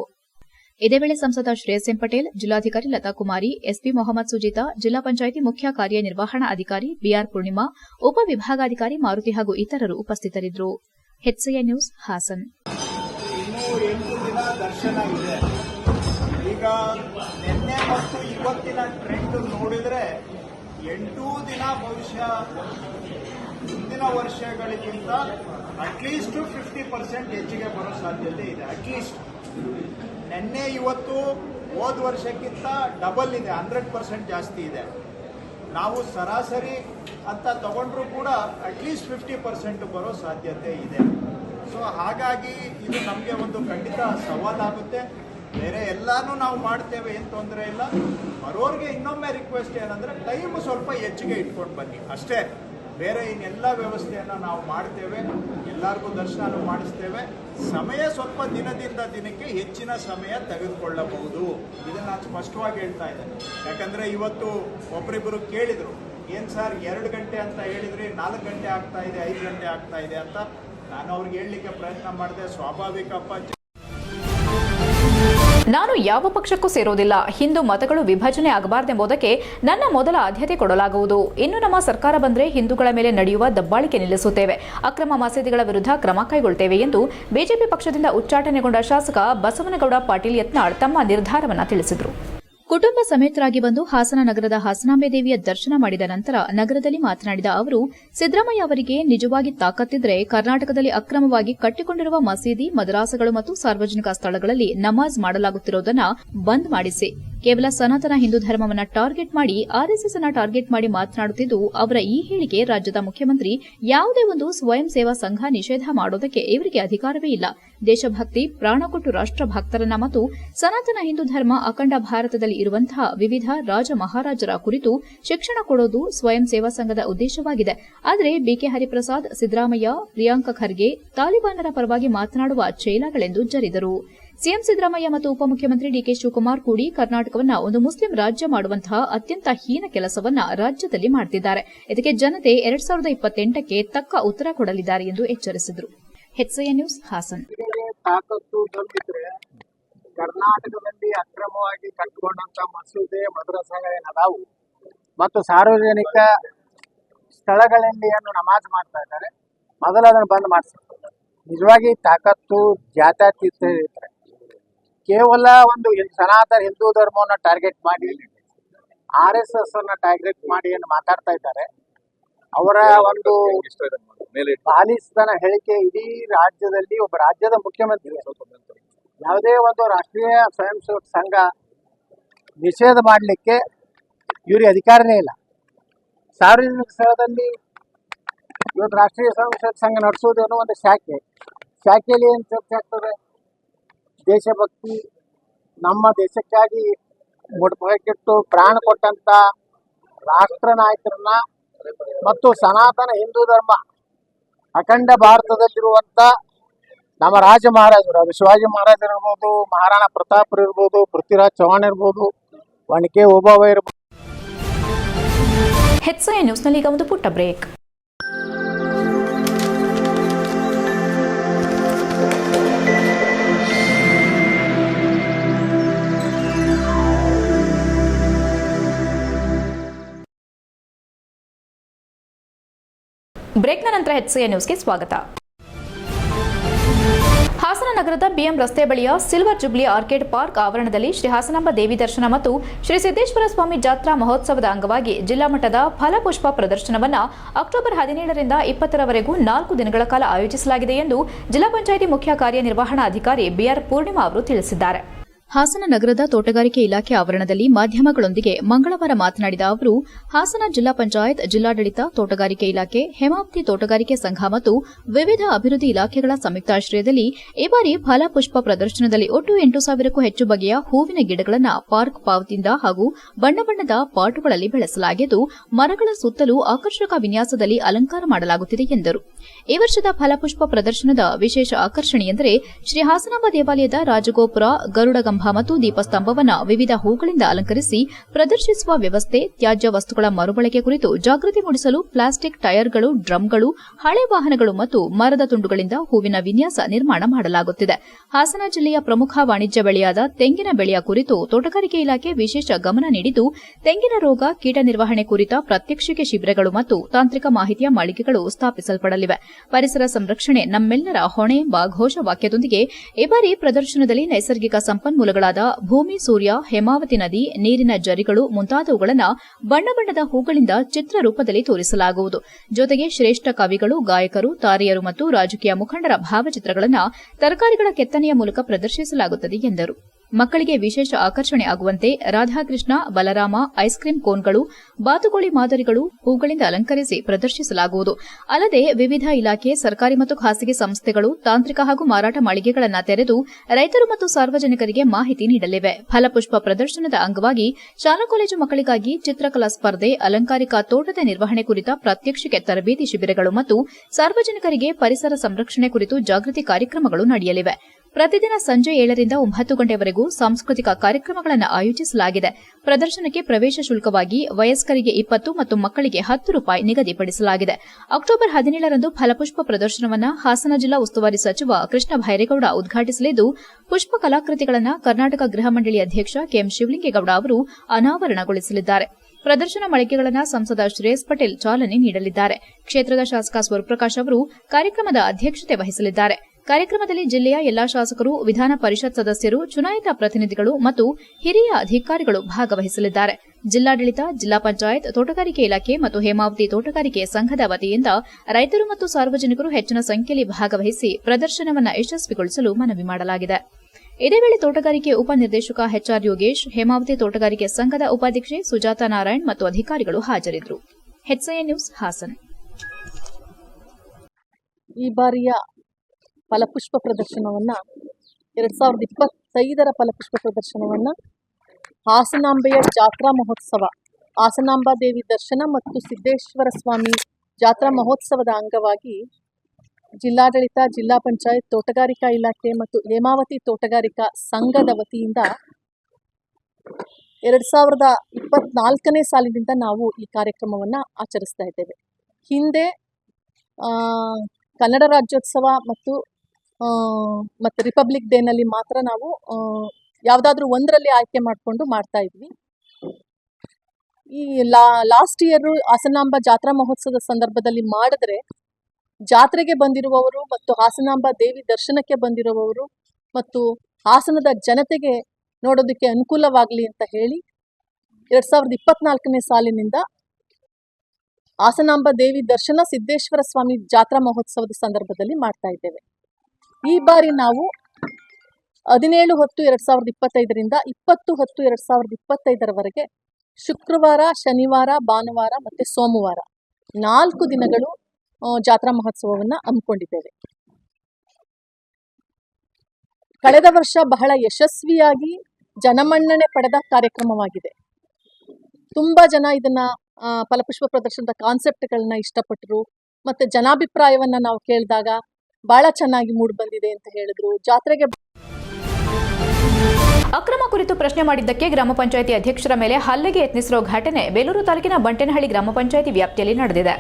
ಇದೇ ವೇಳೆ ಸಂಸದ ಶ್ರೇಯಸ್ ಎಂ ಪಟೇಲ್, ಜಿಲ್ಲಾಧಿಕಾರಿ ಲತಾ ಕುಮಾರಿ, ಎಸ್ಪಿ ಮೊಹಮ್ಮದ್ ಸುಜೀತಾ, ಜಿಲ್ಲಾ ಪಂಚಾಯಿತಿ ಮುಖ್ಯ ಕಾರ್ಯನಿರ್ವಹಣಾ ಅಧಿಕಾರಿ ಬಿಆರ್ ಪೂರ್ಣಿಮಾ ಉಪವಿಭಾಗಾಧಿಕಾರಿ ಮಾರುತಿ ಹಾಗೂ ಇತರರು ಉಪಸ್ಥಿತರಿದ್ದರು. ನ್ಯೂಸ್ ಹಾಸನ್. ಮತ್ತು ಇವತ್ತಿನ ಟ್ರೆಂಡ್ ನೋಡಿದ್ರೆ ಎಂಟೂ ದಿನ ಭವಿಷ್ಯ ಮುಂದಿನ ವರ್ಷಗಳಿಗಿಂತ ಅಟ್ಲೀಸ್ಟ್ ಫಿಫ್ಟಿ ಪರ್ಸೆಂಟ್ ಹೆಚ್ಚಿಗೆ ಬರೋ ಸಾಧ್ಯತೆ ಇದೆ. ಅಟ್ಲೀಸ್ಟ್ ನಿನ್ನೆ, ಇವತ್ತು, ಹೋದ ವರ್ಷಕ್ಕಿಂತ ಡಬಲ್ ಇದೆ ಹಂಡ್ರೆಡ್ ಪರ್ಸೆಂಟ್ ಜಾಸ್ತಿ ಇದೆ. ನಾವು ಸರಾಸರಿ ಅಂತ ತಗೊಂಡ್ರೂ ಕೂಡ ಅಟ್ಲೀಸ್ಟ್ ಫಿಫ್ಟಿ ಪರ್ಸೆಂಟ್ ಬರೋ ಸಾಧ್ಯತೆ ಇದೆ. ಸೊ ಹಾಗಾಗಿ ಇದು ನಮಗೆ ಒಂದು ಖಂಡಿತ ಸವಾಲಾಗುತ್ತೆ. ಬೇರೆ ಎಲ್ಲಾನು ನಾವು ಮಾಡ್ತೇವೆ, ಏನು ತೊಂದರೆ ಇಲ್ಲ. ಬರೋರಿಗೆ ಇನ್ನೊಮ್ಮೆ ರಿಕ್ವೆಸ್ಟ್ ಏನಂದ್ರೆ ಟೈಮ್ ಸ್ವಲ್ಪ ಹೆಚ್ಚಿಗೆ ಇಟ್ಕೊಂಡು ಬನ್ನಿ. ಅಷ್ಟೇ. ಬೇರೆ ಇನ್ನೆಲ್ಲ ವ್ಯವಸ್ಥೆಯನ್ನು ನಾವು ಮಾಡ್ತೇವೆ. ಎಲ್ಲರಿಗೂ ದರ್ಶನ ಮಾಡಿಸ್ತೇವೆ. ಸಮಯ ಸ್ವಲ್ಪ ದಿನದಿಂದ ದಿನಕ್ಕೆ ಹೆಚ್ಚಿನ ಸಮಯ ತೆಗೆದುಕೊಳ್ಳಬಹುದು. ಇದನ್ನು ನಾನು ಸ್ಪಷ್ಟವಾಗಿ ಹೇಳ್ತಾ ಇದ್ದೇನೆ. ಯಾಕಂದರೆ ಇವತ್ತು ಒಬ್ಬರಿಬ್ಬರು ಕೇಳಿದರು, ಏನು ಸರ್, ಎರಡು ಗಂಟೆ ಅಂತ ಹೇಳಿದ್ರಿ ನಾಲ್ಕು ಗಂಟೆ ಆಗ್ತಾ ಇದೆ, ಐದು ಗಂಟೆ ಆಗ್ತಾ ಇದೆ ಅಂತ. ನಾನು ಅವ್ರಿಗೆ ಹೇಳಲಿಕ್ಕೆ ಪ್ರಯತ್ನ ಮಾಡಿದೆ. ಸ್ವಾಭಾವಿಕಪ್ಪ ನಾನು ಯಾವ ಪಕ್ಷಕ್ಕೂ ಸೇರೋದಿಲ್ಲ. ಹಿಂದೂ ಮತಗಳು ವಿಭಜನೆ ಆಗಬಾರದೆಂಬುದಕ್ಕೆ ನನ್ನ ಮೊದಲ ಆದ್ಯತೆ ಕೊಡಲಾಗುವುದು. ಇನ್ನು ನಮ್ಮ ಸರ್ಕಾರ ಬಂದರೆ ಹಿಂದೂಗಳ ಮೇಲೆ ನಡೆಯುವ ದಬ್ಬಾಳಿಕೆ ನಿಲ್ಲಿಸುತ್ತೇವೆ. ಅಕ್ರಮ ಮಸೀದಿಗಳ ವಿರುದ್ಧ ಕ್ರಮ ಕೈಗೊಳ್ಳುತ್ತೇವೆ ಎಂದು ಬಿಜೆಪಿ ಪಕ್ಷದಿಂದ ಉಚ್ಚಾಟನೆಗೊಂಡ ಶಾಸಕ ಬಸವನಗೌಡ ಪಾಟೀಲ್ ಯತ್ನಾಳ್ ತಮ್ಮ ನಿರ್ಧಾರವನ್ನು ತಿಳಿಸಿದರು. ಕುಟುಂಬ ಸಮೇತರಾಗಿ ಬಂದು ಹಾಸನ ನಗರದ ಹಾಸನಾಂಬೆ ದೇವಿಯ ದರ್ಶನ ಮಾಡಿದ ನಂತರ ನಗರದಲ್ಲಿ ಮಾತನಾಡಿದ ಅವರು, ಸಿದ್ದರಾಮಯ್ಯ ಅವರಿಗೆ ನಿಜವಾಗಿ ತಾಕತ್ತಿದ್ರೆ ಕರ್ನಾಟಕದಲ್ಲಿ ಅಕ್ರಮವಾಗಿ ಕಟ್ಟಿಕೊಂಡಿರುವ ಮಸೀದಿ, ಮದರಾಸಗಳು ಮತ್ತು ಸಾರ್ವಜನಿಕ ಸ್ಥಳಗಳಲ್ಲಿ ನಮಾಜ್ ಮಾಡಲಾಗುತ್ತಿರುವುದನ್ನು ಬಂದ್ ಮಾಡಿಸಿ. ಕೇವಲ ಸನಾತನ ಹಿಂದೂ ಧರ್ಮವನ್ನು ಟಾರ್ಗೆಟ್ ಮಾಡಿ ಆರ್ಎಸ್ಎಸ್ ಅನ್ನು ಟಾರ್ಗೆಟ್ ಮಾಡಿ ಮಾತನಾಡುತ್ತಿದ್ದು, ಅವರ ಈ ಹೇಳಿಕೆ ರಾಜ್ಯದ ಮುಖ್ಯಮಂತ್ರಿ ಯಾವುದೇ ಒಂದು ಸ್ವಯಂ ಸೇವಾ ಸಂಘ ನಿಷೇಧ ಮಾಡೋದಕ್ಕೆ ಇವರಿಗೆ ಅಧಿಕಾರವೇ ಇಲ್ಲ. ದೇಶಭಕ್ತಿ ಪ್ರಾಣ ಕೊಟ್ಟು ರಾಷ್ಟ್ರ ಭಕ್ತರನ್ನ ಮತ್ತು ಸನಾತನ ಹಿಂದೂ ಧರ್ಮ ಅಖಂಡ ಭಾರತದಲ್ಲಿ ಇರುವಂತಹ ವಿವಿಧ ರಾಜ ಮಹಾರಾಜರ ಕುರಿತು ಶಿಕ್ಷಣ ಕೊಡೋದು ಸ್ವಯಂ ಸೇವಾ ಸಂಘದ ಉದ್ದೇಶವಾಗಿದೆ. ಆದರೆ ಬಿಕೆ ಹರಿಪ್ರಸಾದ್, ಸಿದ್ದರಾಮಯ್ಯ, ಪ್ರಿಯಾಂಕ ಖರ್ಗೆ ತಾಲಿಬಾನರ ಪರವಾಗಿ ಮಾತನಾಡುವ ಚೇಲಾಗಳೆಂದು ಜರಿದರು. ಸಿಎಂ ಸಿದ್ದರಾಮಯ್ಯ ಮತ್ತು ಉಪಮುಖ್ಯಮಂತ್ರಿ ಡಿಕೆ ಶಿವಕುಮಾರ್ ಕೂಡಿ ಕರ್ನಾಟಕವನ್ನ ಒಂದು ಮುಸ್ಲಿಂ ರಾಜ್ಯ ಮಾಡುವಂತಹ ಅತ್ಯಂತ ಹೀನ ಕೆಲಸವನ್ನ ರಾಜ್ಯದಲ್ಲಿ ಮಾಡುತ್ತಿದ್ದಾರೆ ಇದಕ್ಕೆ ಜನತೆ ಎರಡ್ ಸಾವಿರದ ಇಪ್ಪತ್ತೆಂಟಕ್ಕೆ ತಕ್ಕ ಉತ್ತರ ಕೊಡಲಿದ್ದಾರೆ ಎಂದು ಎಚ್ಚರಿಸಿದರು. ನ್ಯೂಸ್, ಹಾಸನ್. ಕರ್ನಾಟಕದಲ್ಲಿ ಅಕ್ರಮವಾಗಿ ಕಟ್ಟಿಕೊಂಡಂತ ಮಸೂದೆ ಮತ್ತು ಸಾರ್ವಜನಿಕ ಸ್ಥಳಗಳಲ್ಲಿ ಏನು ನಮಾಜ್ ಮಾಡ್ತಾ ಇದ್ದಾರೆ. ಮೊದಲು ಅದನ್ನು ಬಂದ್ ಮಾಡಿಸ್ಬೇಕು ನಿಜವಾಗಿ ತಾಕತ್ತು ಜಾತ್ಯತೀತ ಕೇವಲ ಒಂದು ಸನಾತನ ಹಿಂದೂ ಧರ್ಮವನ್ನು ಟಾರ್ಗೆಟ್ ಮಾಡಿ. ಆರ್ ಎಸ್ ಎಸ್ ಅನ್ನ ಟಾರ್ಗೆಟ್ ಮಾಡಿ ಏನು ಮಾತಾಡ್ತಾ ಇದ್ದಾರೆ. ಅವರ ಒಂದು ಪಾಲಿಸ್ತಾನ ಹೇಳಿಕೆ ಇಡೀ ರಾಜ್ಯದಲ್ಲಿ ಒಬ್ಬ ರಾಜ್ಯದ ಮುಖ್ಯಮಂತ್ರಿ. ಯಾವುದೇ ಒಂದು ರಾಷ್ಟ್ರೀಯ ಸ್ವಯಂ ಸೇವಕ ಸಂಘ ನಿಷೇಧ ಮಾಡಲಿಕ್ಕೆ ಇವರಿಗೆ ಅಧಿಕಾರನೇ ಇಲ್ಲ. ಸಾರ್ವಜನಿಕ ಸ್ಥಳದಲ್ಲಿ ಇವತ್ತು ರಾಷ್ಟ್ರೀಯ ಸ್ವಯಂ ಸೇವಕ ಸಂಘ ಅನ್ನೋ ಒಂದು ಶಾಖೆ. ಶಾಖೆಯಲ್ಲಿ ಏನು ಚರ್ಚೆ ಆಗ್ತದೆ? ದೇಶಭಕ್ತಿ ನಮ್ಮ ದೇಶಕ್ಕಾಗಿ ಮುಡ್ಪಕ್ಕಿಟ್ಟು ಪ್ರಾಣ ಕೊಟ್ಟಂತ ರಾಷ್ಟ್ರ ನಾಯಕರನ್ನ ಮತ್ತು ಸನಾತನ ಹಿಂದೂ ಧರ್ಮ ಅಖಂಡ ಭಾರತದಲ್ಲಿರುವಂತ ನಮ್ಮ ರಾಜ ಮಹಾರಾಜರು ಅದು ಶಿವಾಜಿ ಮಹಾರಾಜರು ಇರ್ಬೋದು, ಮಹಾರಾಣಾ ಪ್ರತಾಪರು ಇರ್ಬೋದು, ಪೃಥ್ವಿರಾಜ್ ಚೌಹಾಣ್ ಇರ್ಬೋದು ಒಣಕೆ ಓಬವ್ವ ಇರ್ಬೋದು. ಹೆಚ್ಚಿನ ನ್ಯೂಸ್ನಲ್ಲಿ ಈಗ ಒಂದು ಪುಟ್ಟ ಬ್ರೇಕ್ ಬ್ರೇಕ್ನ ನಂತರ ಹೆಚ್ಸಿಯ ನ್ಯೂಸ್ಗೆ ಸ್ವಾಗತ. ಹಾಸನ ನಗರದ ಬಿಎಂ ರಸ್ತೆ ಬಳಿಯ ಸಿಲ್ವರ್ ಜುಬ್ಲಿ ಆರ್ಕೇಡ್ ಪಾರ್ಕ್ ಆವರಣದಲ್ಲಿ ಶ್ರೀ ಹಾಸನಾಂಬ ದೇವಿ ದರ್ಶನ ಮತ್ತು ಶ್ರೀ ಸಿದ್ದೇಶ್ವರ ಸ್ವಾಮಿ ಜಾತ್ರಾ ಮಹೋತ್ಸವದ ಅಂಗವಾಗಿ ಜಿಲ್ಲಾ ಮಟ್ಟದ ಫಲಪುಷ್ಪ ಪ್ರದರ್ಶನವನ್ನು ಅಕ್ಟೋಬರ್ ಹದಿನೇಳರಿಂದ ಇಪ್ಪತ್ತರವರೆಗೂ ನಾಲ್ಕು ದಿನಗಳ ಕಾಲ ಆಯೋಜಿಸಲಾಗಿದೆ ಎಂದು ಜಿಲ್ಲಾ ಪಂಚಾಯಿತಿ ಮುಖ್ಯ ಕಾರ್ಯನಿರ್ವಹಣಾಧಿಕಾರಿ ಬಿಆರ್ ಪೂರ್ಣಿಮಾ ಅವರು ತಿಳಿಸಿದ್ದಾರೆ. ಹಾಸನ ನಗರದ ತೋಟಗಾರಿಕೆ ಇಲಾಖೆ ಆವರಣದಲ್ಲಿ ಮಾಧ್ಯಮಗಳೊಂದಿಗೆ ಮಂಗಳವಾರ ಮಾತನಾಡಿದ ಅವರು, ಹಾಸನ ಜಿಲ್ಲಾ ಪಂಚಾಯತ್ ಜಿಲ್ಲಾಡಳಿತ, ತೋಟಗಾರಿಕೆ ಇಲಾಖೆ, ಹೇಮಾವತಿ ತೋಟಗಾರಿಕೆ ಸಂಘ ಮತ್ತು ವಿವಿಧ ಅಭಿವೃದ್ಧಿ ಇಲಾಖೆಗಳ ಸಂಯುಕ್ತಾಶ್ರಯದಲ್ಲಿ ಈ ಬಾರಿ ಫಲಪುಷ್ಪ ಪ್ರದರ್ಶನದಲ್ಲಿ ಒಟ್ಟು ಎಂಟು ಸಾವಿರಕ್ಕೂ ಹೆಚ್ಚು ಬಗೆಯ ಹೂವಿನ ಗಿಡಗಳನ್ನು ಪಾರ್ಕ್ ಪಾವತಿಯಿಂದ ಹಾಗೂ ಬಣ್ಣ ಬಣ್ಣದ ಪಾಟುಗಳಲ್ಲಿ ಬೆಳೆಸಲಾಗಿದ್ದು, ಮರಗಳ ಸುತ್ತಲೂ ಆಕರ್ಷಕ ವಿನ್ಯಾಸದಲ್ಲಿ ಅಲಂಕಾರ ಮಾಡಲಾಗುತ್ತಿದೆ ಎಂದರು. ಈ ವರ್ಷದ ಫಲಪುಷ್ಪ ಪ್ರದರ್ಶನದ ವಿಶೇಷ ಆಕರ್ಷಣೆಯೆಂದರೆ ಶ್ರೀ ಹಾಸನಾಂಬ ದೇವಾಲಯದ ರಾಜಗೋಪುರ ಗರುಡಗಂಭ ಮತ್ತು ದೀಪಸ್ತಂಭವನ್ನು ವಿವಿಧ ಹೂಗಳಿಂದ ಅಲಂಕರಿಸಿ ಪ್ರದರ್ಶಿಸುವ ವ್ಯವಸ್ಥೆ, ತ್ಯಾಜ್ಯ ವಸ್ತುಗಳ ಮರುಬಳಕೆ ಕುರಿತು ಜಾಗೃತಿ ಮೂಡಿಸಲು ಪ್ಲಾಸ್ಟಿಕ್ ಟೈರ್ಗಳು, ಡ್ರಮ್ಗಳು, ಹಳೆ ವಾಹನಗಳು ಮತ್ತು ಮರದ ತುಂಡುಗಳಿಂದ ಹೂವಿನ ವಿನ್ಯಾಸ ನಿರ್ಮಾಣ ಮಾಡಲಾಗುತ್ತಿದೆ. ಹಾಸನ ಜಿಲ್ಲೆಯ ಪ್ರಮುಖ ವಾಣಿಜ್ಯ ಬೆಳೆಯಾದ ತೆಂಗಿನ ಬೆಳೆಯ ಕುರಿತು ತೋಟಗಾರಿಕೆ ಇಲಾಖೆ ವಿಶೇಷ ಗಮನ ನೀಡಿದ್ದು, ತೆಂಗಿನ ರೋಗ, ಕೀಟ ನಿರ್ವಹಣೆ ಕುರಿತ ಪ್ರತ್ಯಕ್ಷಿಕೆ ಶಿಬಿರಗಳು ಮತ್ತು ತಾಂತ್ರಿಕ ಮಾಹಿತಿಯ ಮಳಿಗೆಗಳು ಸ್ಥಾಪಿಸಲ್ಪಡಲಿವೆ. ಪರಿಸರ ಸಂರಕ್ಷಣೆ ನಮ್ಮೆಲ್ಲರ ಹೊಣೆ ಎಂಬ ಘೋಷವಾಕ್ಯದೊಂದಿಗೆ ಈ ಬಾರಿ ಪ್ರದರ್ಶನದಲ್ಲಿ ನೈಸರ್ಗಿಕ ಸಂಪನ್ಮೂಲಗಳಾದ ಭೂಮಿ, ಸೂರ್ಯ, ಹೇಮಾವತಿ ನದಿ, ನೀರಿನ ಜರಿಗಳು ಮುಂತಾದವುಗಳನ್ನು ಬಣ್ಣ ಬಣ್ಣದ ಹೂಗಳಿಂದ ಚಿತ್ರ ರೂಪದಲ್ಲಿ ತೋರಿಸಲಾಗುವುದು. ಜೊತೆಗೆ ಶ್ರೇಷ್ಠ ಕವಿಗಳು, ಗಾಯಕರು, ತಾರೆಯರು ಮತ್ತು ರಾಜಕೀಯ ಮುಖಂಡರ ಭಾವಚಿತ್ರಗಳನ್ನು ತರಕಾರಿಗಳ ಕೆತ್ತನೆಯ ಮೂಲಕ ಪ್ರದರ್ಶಿಸಲಾಗುತ್ತದೆ ಎಂದರು. ಮಕ್ಕಳಿಗೆ ವಿಶೇಷ ಆಕರ್ಷಣೆ ಆಗುವಂತೆ ರಾಧಾಕೃಷ್ಣ, ಬಲರಾಮ, ಐಸ್ ಕ್ರೀಂ ಕೋನ್ಗಳು, ಬಾತುಕೋಳಿ ಮಾದರಿಗಳು ಹೂಗಳಿಂದ ಅಲಂಕರಿಸಿ ಪ್ರದರ್ಶಿಸಲಾಗುವುದು. ಅಲ್ಲದೆ ವಿವಿಧ ಇಲಾಖೆ, ಸರ್ಕಾರಿ ಮತ್ತು ಖಾಸಗಿ ಸಂಸ್ಥೆಗಳು ತಾಂತ್ರಿಕ ಹಾಗೂ ಮಾರಾಟ ಮಳಿಗೆಗಳನ್ನು ತೆರೆದು ರೈತರು ಮತ್ತು ಸಾರ್ವಜನಿಕರಿಗೆ ಮಾಹಿತಿ ನೀಡಲಿವೆ. ಫಲಪುಷ್ಪ ಪ್ರದರ್ಶನದ ಅಂಗವಾಗಿ ಶಾಲಾ ಕಾಲೇಜು ಮಕ್ಕಳಿಗಾಗಿ ಚಿತ್ರಕಲಾ ಸ್ಪರ್ಧೆ, ಅಲಂಕಾರಿಕ ತೋಟದ ನಿರ್ವಹಣೆ ಕುರಿತ ಪ್ರಾತ್ಯಕ್ಷಿಕೆ ತರಬೇತಿ ಶಿಬಿರಗಳು ಮತ್ತು ಸಾರ್ವಜನಿಕರಿಗೆ ಪರಿಸರ ಸಂರಕ್ಷಣೆ ಕುರಿತು ಜಾಗೃತಿ ಕಾರ್ಯಕ್ರಮಗಳು ನಡೆಯಲಿವೆ. ಪ್ರತಿದಿನ ಸಂಜೆ ಏಳರಿಂದ ಒಂಬತ್ತು ಗಂಟೆವರೆಗೂ ಸಾಂಸ್ಕೃತಿಕ ಕಾರ್ಯಕ್ರಮಗಳನ್ನು ಆಯೋಜಿಸಲಾಗಿದೆ. ಪ್ರದರ್ಶನಕ್ಕೆ ಪ್ರವೇಶ ಶುಲ್ಕವಾಗಿ ವಯಸ್ಕರಿಗೆ ಇಪ್ಪತ್ತು ಮತ್ತು ಮಕ್ಕಳಿಗೆ ಹತ್ತು ರೂಪಾಯಿ ನಿಗದಿಪಡಿಸಲಾಗಿದೆ. ಅಕ್ಟೋಬರ್ ಹದಿನೇಳರಂದು ಫಲಪುಷ್ಪ ಪ್ರದರ್ಶನವನ್ನು ಹಾಸನ ಜಿಲ್ಲಾ ಉಸ್ತುವಾರಿ ಸಚಿವ ಕೃಷ್ಣ ಭೈರೇಗೌಡ ಉದ್ಘಾಟಿಸಲಿದ್ದು, ಪುಷ್ಪ ಕಲಾಕೃತಿಗಳನ್ನು ಕರ್ನಾಟಕ ಗೃಹ ಮಂಡಳಿ ಅಧ್ಯಕ್ಷ ಕೆಎಂ ಶಿವಲಿಂಗೇಗೌಡ ಅವರು ಅನಾವರಣಗೊಳಿಸಲಿದ್ದಾರೆ. ಪ್ರದರ್ಶನ ಮಳಿಗೆಗಳನ್ನು ಸಂಸದ ಶ್ರೇಯಸ್ ಪಟೇಲ್ ಚಾಲನೆ ನೀಡಲಿದ್ದಾರೆ. ಕ್ಷೇತ್ರದ ಶಾಸಕ ಸ್ವರ್ಪ್ರಕಾಶ್ ಅವರು ಕಾರ್ಯಕ್ರಮದ ಅಧ್ಯಕ್ಷತೆ ವಹಿಸಲಿದ್ದಾರೆ. ಕಾರ್ಯಕ್ರಮದಲ್ಲಿ ಜಿಲ್ಲೆಯ ಎಲ್ಲಾ ಶಾಸಕರು, ವಿಧಾನ ಪರಿಷತ್ ಸದಸ್ಯರು, ಚುನಾಯಿತ ಪ್ರತಿನಿಧಿಗಳು ಮತ್ತು ಹಿರಿಯ ಅಧಿಕಾರಿಗಳು ಭಾಗವಹಿಸಲಿದ್ದಾರೆ. ಜಿಲ್ಲಾಡಳಿತ, ಜಿಲ್ಲಾ ಪಂಚಾಯತ್, ತೋಟಗಾರಿಕೆ ಇಲಾಖೆ ಮತ್ತು ಹೇಮಾವತಿ ತೋಟಗಾರಿಕೆ ಸಂಘದ ವತಿಯಿಂದ ರೈತರು ಮತ್ತು ಸಾರ್ವಜನಿಕರು ಹೆಚ್ಚಿನ ಸಂಖ್ಯೆಯಲ್ಲಿ ಭಾಗವಹಿಸಿ ಪ್ರದರ್ಶನವನ್ನು ಯಶಸ್ವಿಗೊಳಿಸಲು ಮನವಿ ಮಾಡಲಾಗಿದೆ. ಇದೇ ವೇಳೆ ತೋಟಗಾರಿಕೆ ಉಪನಿರ್ದೇಶಕ ಎಚ್ಆರ್ ಯೋಗೇಶ್, ಹೇಮಾವತಿ ತೋಟಗಾರಿಕೆ ಸಂಘದ ಉಪಾಧ್ಯಕ್ಷೆ ಸುಜಾತಾ ನಾರಾಯಣ್ ಮತ್ತು ಅಧಿಕಾರಿಗಳು ಹಾಜರಿದ್ದರು. ನ್ಯೂಸ್ ಹಾಸನ್. ಈ ಬಾರಿಯ ಫಲಪುಷ್ಪ ಪ್ರದರ್ಶನವನ್ನು ಎರಡು ಸಾವಿರದ ಇಪ್ಪತ್ತೈದರ ಫಲಪುಷ್ಪ ಪ್ರದರ್ಶನವನ್ನು ಹಾಸನಾಂಬೆಯ ಜಾತ್ರಾ ಮಹೋತ್ಸವ, ಹಾಸನಾಂಬಾ ದೇವಿ ದರ್ಶನ ಮತ್ತು ಸಿದ್ದೇಶ್ವರ ಸ್ವಾಮಿ ಜಾತ್ರಾ ಮಹೋತ್ಸವದ ಅಂಗವಾಗಿ ಜಿಲ್ಲಾಡಳಿತ, ಜಿಲ್ಲಾ ಪಂಚಾಯತ್ ತೋಟಗಾರಿಕಾ ಇಲಾಖೆ ಮತ್ತು ಹೇಮಾವತಿ ತೋಟಗಾರಿಕಾ ಸಂಘದ ವತಿಯಿಂದ ಎರಡು ಸಾವಿರದ ಇಪ್ಪತ್ನಾಲ್ಕನೇ ಸಾಲಿನಿಂದ ನಾವು ಈ ಕಾರ್ಯಕ್ರಮವನ್ನು ಆಚರಿಸ್ತಾ ಇದ್ದೇವೆ. ಹಿಂದೆ ಕನ್ನಡ ರಾಜ್ಯೋತ್ಸವ ಮತ್ತು ಮತ್ತು ರಿಪಬ್ಲಿಕ್ ಡೇನಲ್ಲಿ ಮಾತ್ರ ನಾವು ಯಾವುದಾದ್ರೂ ಒಂದರಲ್ಲಿ ಆಯ್ಕೆ ಮಾಡಿಕೊಂಡು ಮಾಡ್ತಾ ಇದ್ವಿ. ಈ ಲಾ ಲಾಸ್ಟ್ ಇಯರು ಹಾಸನಾಂಬ ಜಾತ್ರಾ ಮಹೋತ್ಸವದ ಸಂದರ್ಭದಲ್ಲಿ ಮಾಡಿದ್ರೆ, ಜಾತ್ರೆಗೆ ಬಂದಿರುವವರು ಮತ್ತು ಹಾಸನಾಂಬ ದೇವಿ ದರ್ಶನಕ್ಕೆ ಬಂದಿರುವವರು ಮತ್ತು ಹಾಸನದ ಜನತೆಗೆ ನೋಡೋದಕ್ಕೆ ಅನುಕೂಲವಾಗಲಿ ಅಂತ ಹೇಳಿ, ಎರಡು ಸಾವಿರದ ಇಪ್ಪತ್ನಾಲ್ಕನೇ ಸಾಲಿನಿಂದ ಹಾಸನಾಂಬ ದೇವಿ ದರ್ಶನ ಸಿದ್ದೇಶ್ವರ ಸ್ವಾಮಿ ಜಾತ್ರಾ ಮಹೋತ್ಸವದ ಸಂದರ್ಭದಲ್ಲಿ ಮಾಡ್ತಾ ಇದ್ದೇವೆ. ಈ ಬಾರಿ ನಾವು ಹದಿನೇಳು ಹತ್ತು ಎರಡು ಸಾವಿರದ ಇಪ್ಪತ್ತೈದರಿಂದ ಇಪ್ಪತ್ತು ಹತ್ತು ಎರಡು ಸಾವಿರದ ಇಪ್ಪತ್ತೈದರವರೆಗೆ ಶುಕ್ರವಾರ, ಶನಿವಾರ, ಭಾನುವಾರ ಮತ್ತು ಸೋಮವಾರ ನಾಲ್ಕು ದಿನಗಳು ಜಾತ್ರಾ ಮಹೋತ್ಸವವನ್ನು ಹಮ್ಮಿಕೊಂಡಿದ್ದೇವೆ. ಕಳೆದ ವರ್ಷ ಬಹಳ ಯಶಸ್ವಿಯಾಗಿ ಜನಮನ್ನಣೆ ಪಡೆದ ಕಾರ್ಯಕ್ರಮವಾಗಿದೆ. ತುಂಬ ಜನ ಇದನ್ನ ಫಲಪುಷ್ಪ ಪ್ರದರ್ಶನದ ಕಾನ್ಸೆಪ್ಟ್ಗಳನ್ನ ಇಷ್ಟಪಟ್ಟರು ಮತ್ತೆ ಜನಾಭಿಪ್ರಾಯವನ್ನ ನಾವು ಕೇಳಿದಾಗ ಬಹಳ ಚೆನ್ನಾಗಿ ಮೂಡ್ ಬಂದಿದೆ ಅಂತ ಹೇಳಿದ್ರು. ಜಾತ್ರೆಗೆ ಅಕ್ರಮ ಕುರಿತು ಪ್ರಶ್ನೆ ಮಾಡಿದ್ದಕ್ಕೆ ಗ್ರಾಮ ಪಂಚಾಯಿತಿ ಅಧ್ಯಕ್ಷರ ಮೇಲೆ ಹಲ್ಲೆಗೆ ಯತ್ನಿಸಿರುವ ಘಟನೆ ಬೇಲೂರು ತಾಲೂಕಿನ ಬಂಟೇನಹಳ್ಳಿ ಗ್ರಾಮ ಪಂಚಾಯಿತಿ ವ್ಯಾಪ್ತಿಯಲ್ಲಿ ನಡೆದಿದೆ.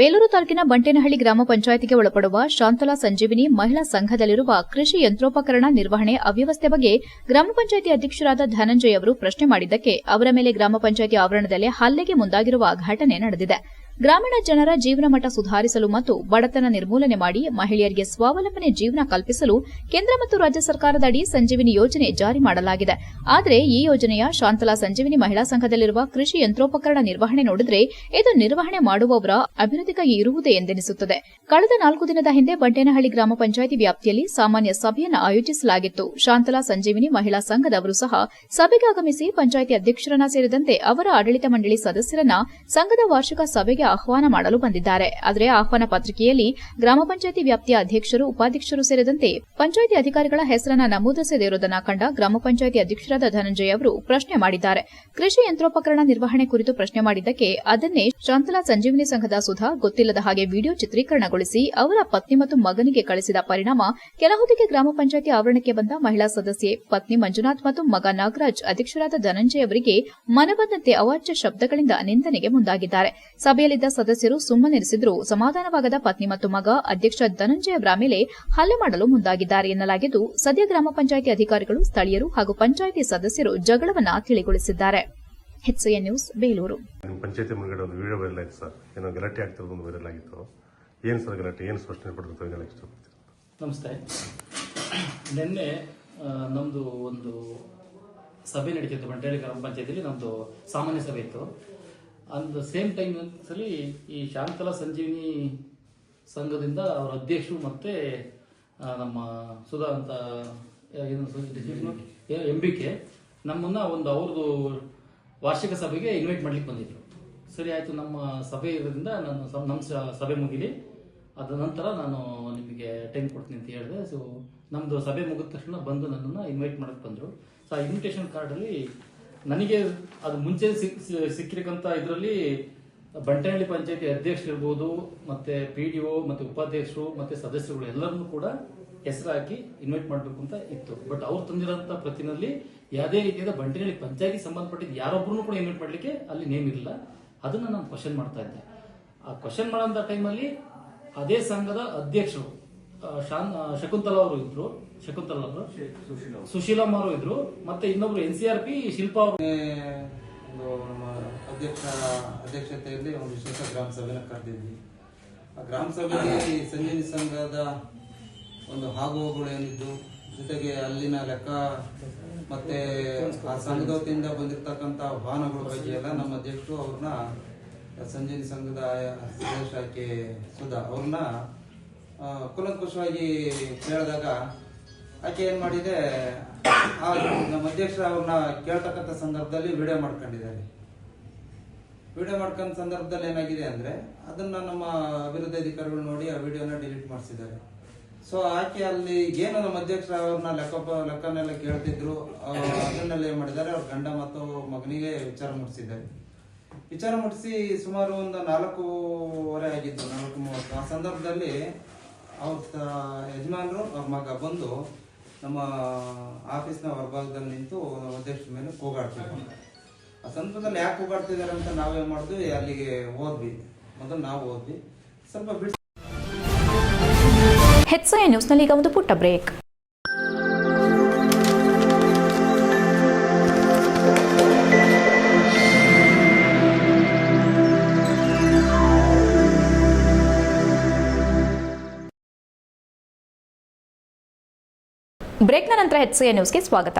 ಬೇಲೂರು ತಾಲೂಕಿನ ಬಂಟೇನಹಳ್ಳಿ ಗ್ರಾಮ ಪಂಚಾಯಿತಿಗೆ ಒಳಪಡುವ ಶಾಂತಲಾ ಸಂಜೀವಿನಿ ಮಹಿಳಾ ಸಂಘದಲ್ಲಿರುವ ಕೃಷಿ ಯಂತ್ರೋಪಕರಣ ನಿರ್ವಹಣೆ ಅವ್ಯವಸ್ಥೆ ಬಗ್ಗೆ ಗ್ರಾಮ ಪಂಚಾಯಿತಿ ಅಧ್ಯಕ್ಷರಾದ ಧನಂಜಯ್ ಅವರು ಪ್ರಶ್ನೆ ಮಾಡಿದ್ದಕ್ಕೆ ಅವರ ಮೇಲೆ ಗ್ರಾಮ ಪಂಚಾಯಿತಿ ಆವರಣದಲ್ಲಿ ಹಲ್ಲೆಗೆ ಮುಂದಾಗಿರುವ ಘಟನೆ ನಡೆದಿದೆ. ಗ್ರಾಮೀಣ ಜನರ ಜೀವನ ಮಟ್ಟ ಸುಧಾರಿಸಲು ಮತ್ತು ಬಡತನ ನಿರ್ಮೂಲನೆ ಮಾಡಿ ಮಹಿಳೆಯರಿಗೆ ಸ್ವಾವಲಂಬನೆ ಜೀವನ ಕಲ್ಪಿಸಲು ಕೇಂದ್ರ ಮತ್ತು ರಾಜ್ಯ ಸರ್ಕಾರದ ಅಡಿ ಸಂಜೀವಿನಿ ಯೋಜನೆ ಜಾರಿ ಮಾಡಲಾಗಿದೆ. ಆದರೆ ಈ ಯೋಜನೆಯ ಶಾಂತಲಾ ಸಂಜೀವಿನಿ ಮಹಿಳಾ ಸಂಘದಲ್ಲಿರುವ ಕೃಷಿ ಯಂತ್ರೋಪಕರಣ ನಿರ್ವಹಣೆ ನೋಡಿದರೆ ಇದು ನಿರ್ವಹಣೆ ಮಾಡುವವರ ಅಭಿವೃದ್ಧಿಗಾಗಿ ಇರುವುದೇ ಎಂದೆನಿಸುತ್ತದೆ. ಕಳೆದ ನಾಲ್ಕು ದಿನದ ಹಿಂದೆ ಬಂಡೇನಹಳ್ಳಿ ಗ್ರಾಮ ಪಂಚಾಯಿತಿ ವ್ಯಾಪ್ತಿಯಲ್ಲಿ ಸಾಮಾನ್ಯ ಸಭೆಯನ್ನು ಆಯೋಜಿಸಲಾಗಿತ್ತು. ಶಾಂತಲಾ ಸಂಜೀವಿನಿ ಮಹಿಳಾ ಸಂಘದವರು ಸಹ ಸಭೆಗೆ ಆಗಮಿಸಿ ಪಂಚಾಯಿತಿ ಅಧ್ಯಕ್ಷರನ್ನ ಸೇರಿದಂತೆ ಅವರ ಆಡಳಿತ ಮಂಡಳಿ ಸದಸ್ಯರನ್ನ ಸಂಘದ ವಾರ್ಷಿಕ ಸಭೆಗೆ ಆಹ್ವಾನ ಮಾಡಲು ಬಂದಿದ್ದಾರೆ. ಆದರೆ ಆಹ್ವಾನ ಪತ್ರಿಕೆಯಲ್ಲಿ ಗ್ರಾಮ ಪಂಚಾಯಿತಿ ವ್ಯಾಪ್ತಿಯ ಅಧ್ಯಕ್ಷರು, ಉಪಾಧ್ಯಕ್ಷರು ಸೇರಿದಂತೆ ಪಂಚಾಯಿತಿ ಅಧಿಕಾರಿಗಳ ಹೆಸರನ್ನ ನಮೂದಿಸದೇ ಇರುವುದನ್ನು ಕಂಡ ಗ್ರಾಮ ಪಂಚಾಯಿತಿ ಅಧ್ಯಕ್ಷರಾದ ಧನಂಜಯ ಅವರು ಪ್ರಶ್ನೆ ಮಾಡಿದ್ದಾರೆ. ಕೃಷಿ ಯಂತ್ರೋಪಕರಣ ನಿರ್ವಹಣೆ ಕುರಿತು ಪ್ರಶ್ನೆ ಮಾಡಿದ್ದಕ್ಕೆ ಅದನ್ನೇ ಶಾಂತಲಾ ಸಂಜೀವಿನಿ ಸಂಘದ ಸುಧಾ ಗೊತ್ತಿಲ್ಲದ ಹಾಗೆ ವಿಡಿಯೋ ಚಿತ್ರೀಕರಣಗೊಳಿಸಿ ಅವರ ಪತ್ನಿ ಮತ್ತು ಮಗನಿಗೆ ಕಳಿಸಿದ ಪರಿಣಾಮ ಕೆಲಹೊತ್ತಿಗೆ ಗ್ರಾಮ ಪಂಚಾಯಿತಿ ಆವರಣಕ್ಕೆ ಬಂದ ಮಹಿಳಾ ಸದಸ್ಯೆ, ಪತ್ನಿ ಮಂಜುನಾಥ್ ಮತ್ತು ಮಗ ನಾಗರಾಜ್ ಅಧ್ಯಕ್ಷರಾದ ಧನಂಜಯ ಅವರಿಗೆ ಮನಬಂದಂತೆ ಅವಾಚ್ಯ ಶಬ್ದಗಳಿಂದ ನಿಂದನೆಗೆ ಮುಂದಾಗಿದ್ದಾರೆ. ಸಭೆಯಲ್ಲಿದ್ದ ಸದಸ್ಯರು ಸುಮ್ಮನಿರಿಸಿದ್ರು. ಸಮಾಧಾನವಾಗದ ಪತ್ನಿ ಮತ್ತು ಮಗ ಅಧ್ಯಕ್ಷ ಧನಂಜಯ ಅವರ ಮೇಲೆ ಹಲ್ಲೆ ಮಾಡಲು ಮುಂದಾಗಿದ್ದಾರೆ ಎನ್ನಲಾಗಿದ್ದು ಸದ್ಯ ಗ್ರಾಮ ಪಂಚಾಯಿತಿ ಅಧಿಕಾರಿಗಳು ಸ್ಥಳೀಯರು ಹಾಗೂ ಪಂಚಾಯಿತಿ ಸದಸ್ಯರು ಜಗಳವನ್ನ ತಿಳಿಗೊಳಿಸಿದ್ದಾರೆ. ನ್ಯೂಸ್ ಬೇಲೂರು. ನಿಮ್ಮ ಪಂಚಾಯತಿ ಮುಂದ್ಗಡೆ ಒಂದು ವಿಡಿಯೋ ವೈರಲ್ ಆಯ್ತು ಸರ್. ಏನೋ ಗಲಾಟೆ ಆಗ್ತಿರೋದು ಒಂದು ವೈರಲ್ ಆಗಿತ್ತು ಏನು ಸರ್ ಗಲಾಟೆ? ಏನು ಸ್ಪಷ್ಟನೆ ಪಡ್ತಾರೆ ಹೇಳಕ್ಕೆ ನಮಸ್ತೆ. ನಿನ್ನೆ ನಮ್ಮದು ಒಂದು ಸಭೆ ನಡೀತಿತ್ತು. ಬಂಟೇಳಿ ಗ್ರಾಮ ಪಂಚಾಯತಿಲಿ ನಮ್ಮದು ಸಾಮಾನ್ಯ ಸಭೆ ಇತ್ತು. ಅಂದ್ ಸೇಮ್ ಟೈಮ್ ಸಲಿ ಈ ಶಾಂತಲಾ ಸಂಜೀವಿನಿ ಸಂಘದಿಂದ ಅವರ ಅಧ್ಯಕ್ಷರು ಮತ್ತೆ ನಮ್ಮ ಸುಧಾ ಅಂತ ಏನು ಎಂ ಬಿ ಕೆ ನಮ್ಮನ್ನ ಒಂದು ಅವ್ರದ್ದು ವಾರ್ಷಿಕ ಸಭೆಗೆ ಇನ್ವೈಟ್ ಮಾಡ್ಲಿಕ್ಕೆ ಬಂದಿದ್ರು. ಸರಿ ಆಯ್ತು ನಮ್ಮ ಸಭೆ ಇರೋದ್ರಿಂದ ನಾನು ನಮ್ಮ ಸ- ಸಭೆ ಮುಗಿಲಿ. ಅದ ನಂತರ ನಾನು ನಿಮಗೆ ಟೈಮ್ ಕೊಡ್ತೀನಿ ಅಂತ ಹೇಳಿದೆ. ಸೊ ನಮ್ಮದು ಸಭೆ ಮುಗಿದ ತಕ್ಷಣ ಬಂದು ನನ್ನನ್ನು ಇನ್ವೈಟ್ ಮಾಡಕ್ಕೆ ಬಂದರು. ಸೊ ಆ ಇನ್ವಿಟೇಷನ್ ಕಾರ್ಡಲ್ಲಿ ನನಗೆ ಅದು ಮುಂಚೆ ಸಿಕ್ ಸಿಕ್ಕಿರಕ್ಕಂಥ ಇದರಲ್ಲಿ ಬಂಟೆಹಳ್ಳಿ ಪಂಚಾಯತಿ ಅಧ್ಯಕ್ಷರು ಇರ್ಬೋದು ಮತ್ತೆ ಪಿ ಡಿ ಒ ಮತ್ತೆ ಉಪಾಧ್ಯಕ್ಷರು, ಮತ್ತೆ ಸದಸ್ಯರುಗಳು ಎಲ್ಲರನ್ನೂ ಕೂಡ ಹೆಸರು ಹಾಕಿ ಇನ್ವೈಟ್ ಮಾಡಬೇಕು ಅಂತ ಇತ್ತು. ಬಟ್ ಅವ್ರು ತಂದಿರೋಂಥ ಪ್ರತಿನಲ್ಲಿ ಯಾವುದೇ ರೀತಿಯಾದ ಬಂಟಿನಲ್ಲಿ ಪಂಚಾಯತಿ ಸಂಬಂಧಪಟ್ಟಿದ್ದು ಯಾರೊಬ್ಬರನ್ನು ಕೂಡ ಇನ್ವೈಟ್ ಮಾಡಲಿಕ್ಕೆ ಅಲ್ಲಿ ನೇಮ್ ಇರಲಿಲ್ಲ. ಅದನ್ನ ನಾನು ಕ್ವಶನ್ ಮಾಡ್ತಾ ಇದ್ದೆ. ಆ ಕ್ವಶನ್ ಮಾಡೋಂಥ ಟೈಮಲ್ಲಿ ಅದೇ ಸಂಘದ ಅಧ್ಯಕ್ಷರು ಶಾನ್ ಶಕುಂತಲ ಅವರು ಇದ್ರು. ಶಕುಂತಲ ಅವರು. ಸುಶೀಲಮ್ಮ ಅವರು ಇದ್ರು. ಮತ್ತೆ ಇನ್ನೊಬ್ರು N C R P Shilpa ಅವರು. ಒಂದು ನಮ್ಮ ಅಧ್ಯಕ್ಷ ಅಧ್ಯಕ್ಷತೆಯಲ್ಲಿ ಒಂದು ವಿಶೇಷ ಗ್ರಾಮ ಸಭೆನ ಕರೆದಿದ್ವಿ. ಆ ಗ್ರಾಮ ಸಭೆಯಲ್ಲಿ ಸಂಜೀವಿ ಸಂಘದ ಒಂದು ಆಗುಹೋಗುಗಳು ಏನಿದ್ದು ಜೊತೆಗೆ ಅಲ್ಲಿನ ಲೆಕ್ಕ ಮತ್ತೆ ಆ ಸಂಘದ ವತಿಯಿಂದ ಬಂದಿರತಕ್ಕಂತ ವಾಹನಗಳ ಬಗ್ಗೆ ಎಲ್ಲ ನಮ್ಮ ಅಧ್ಯಕ್ಷರು ಅವ್ರನ್ನ ಸಂಜೀವಿ ಸಂಘದ ಅಧ್ಯಕ್ಷ ಆಕೆ ಸುಧಾ ಅವ್ರನ್ನ ಕೂಲಂಕುಷವಾಗಿ ಕೇಳಿದಾಗ ಆಕೆ ಏನು ಮಾಡಿದೆ? ಆ, ನಮ್ಮ ಅಧ್ಯಕ್ಷರು ಅವ್ರನ್ನ ಕೇಳ್ತಕ್ಕಂಥ ಸಂದರ್ಭದಲ್ಲಿ ವಿಡಿಯೋ ಮಾಡ್ಕೊಂಡಿದ್ದಾರೆ. ವಿಡಿಯೋ ಮಾಡ್ಕೊಂಡ ಸಂದರ್ಭದಲ್ಲಿ ಏನಾಗಿದೆ ಅಂದ್ರೆ, ಅದನ್ನ ನಮ್ಮ ಅಭಿವೃದ್ಧಿ ಅಧಿಕಾರಿಗಳು ನೋಡಿ ಆ ವಿಡಿಯೋನ ಡಿಲೀಟ್ ಮಾಡಿಸಿದ್ದಾರೆ. ಸೊ ಆಕೆ ಅಲ್ಲಿ ಏನು ನಮ್ಮ ಅಧ್ಯಕ್ಷರು ಅವ್ರನ್ನ ಲೆಕ್ಕ ಲೆಕ್ಕನೆಲ್ಲ ಕೇಳ್ತಿದ್ರು ಅದನ್ನೆಲ್ಲ ಏನು ಮಾಡಿದ್ದಾರೆ? ಅವ್ರ ಗಂಡ ಮತ್ತು ಮಗನಿಗೆ ವಿಚಾರ ಮುಟ್ಟಿಸಿದ್ದಾರೆ ವಿಚಾರ ಮುಟ್ಟಿಸಿ ಸುಮಾರು ಒಂದು ನಾಲ್ಕೂವರೆ ಆಗಿದ್ದು ನಾಲ್ಕು ಮೂವತ್ತು. ಆ ಸಂದರ್ಭದಲ್ಲಿ ಅವ್ರ ಯಜಮಾನರು ಅವ್ರ ಮಗ ಬಂದು ನಮ್ಮ ಆಫೀಸ್ನ ಹೊರಭಾಗದಲ್ಲಿ ನಿಂತು ನಮ್ಮ ಅಧ್ಯಕ್ಷರ ಮೇಲೆ ಕೂಗಾಡ್ತಿದ್ರು. ಆ ಸಂದರ್ಭದಲ್ಲಿ ಯಾಕೆ ಕೂಗಾಡ್ತಿದ್ದಾರೆ ಅಂತ ನಾವೇನು ಮಾಡಿದ್ವಿ, ಅಲ್ಲಿಗೆ ಹೋದ್ವಿ. ಮೊದಲು ನಾವು ಹೋದ್ವಿ. ಸ್ವಲ್ಪ ಬಿಡಿಸಿ ಹೆಚ್ಚು ನ್ಯೂಸ್ನಲ್ಲಿ ಈಗ ಒಂದು ಪುಟ್ಟ ಬ್ರೇಕ್ ಬ್ರೇಕ್ನ ನಂತರ ಹೆಚ್ಐ ನ್ಯೂಸ್ಗೆ ಸ್ವಾಗತ.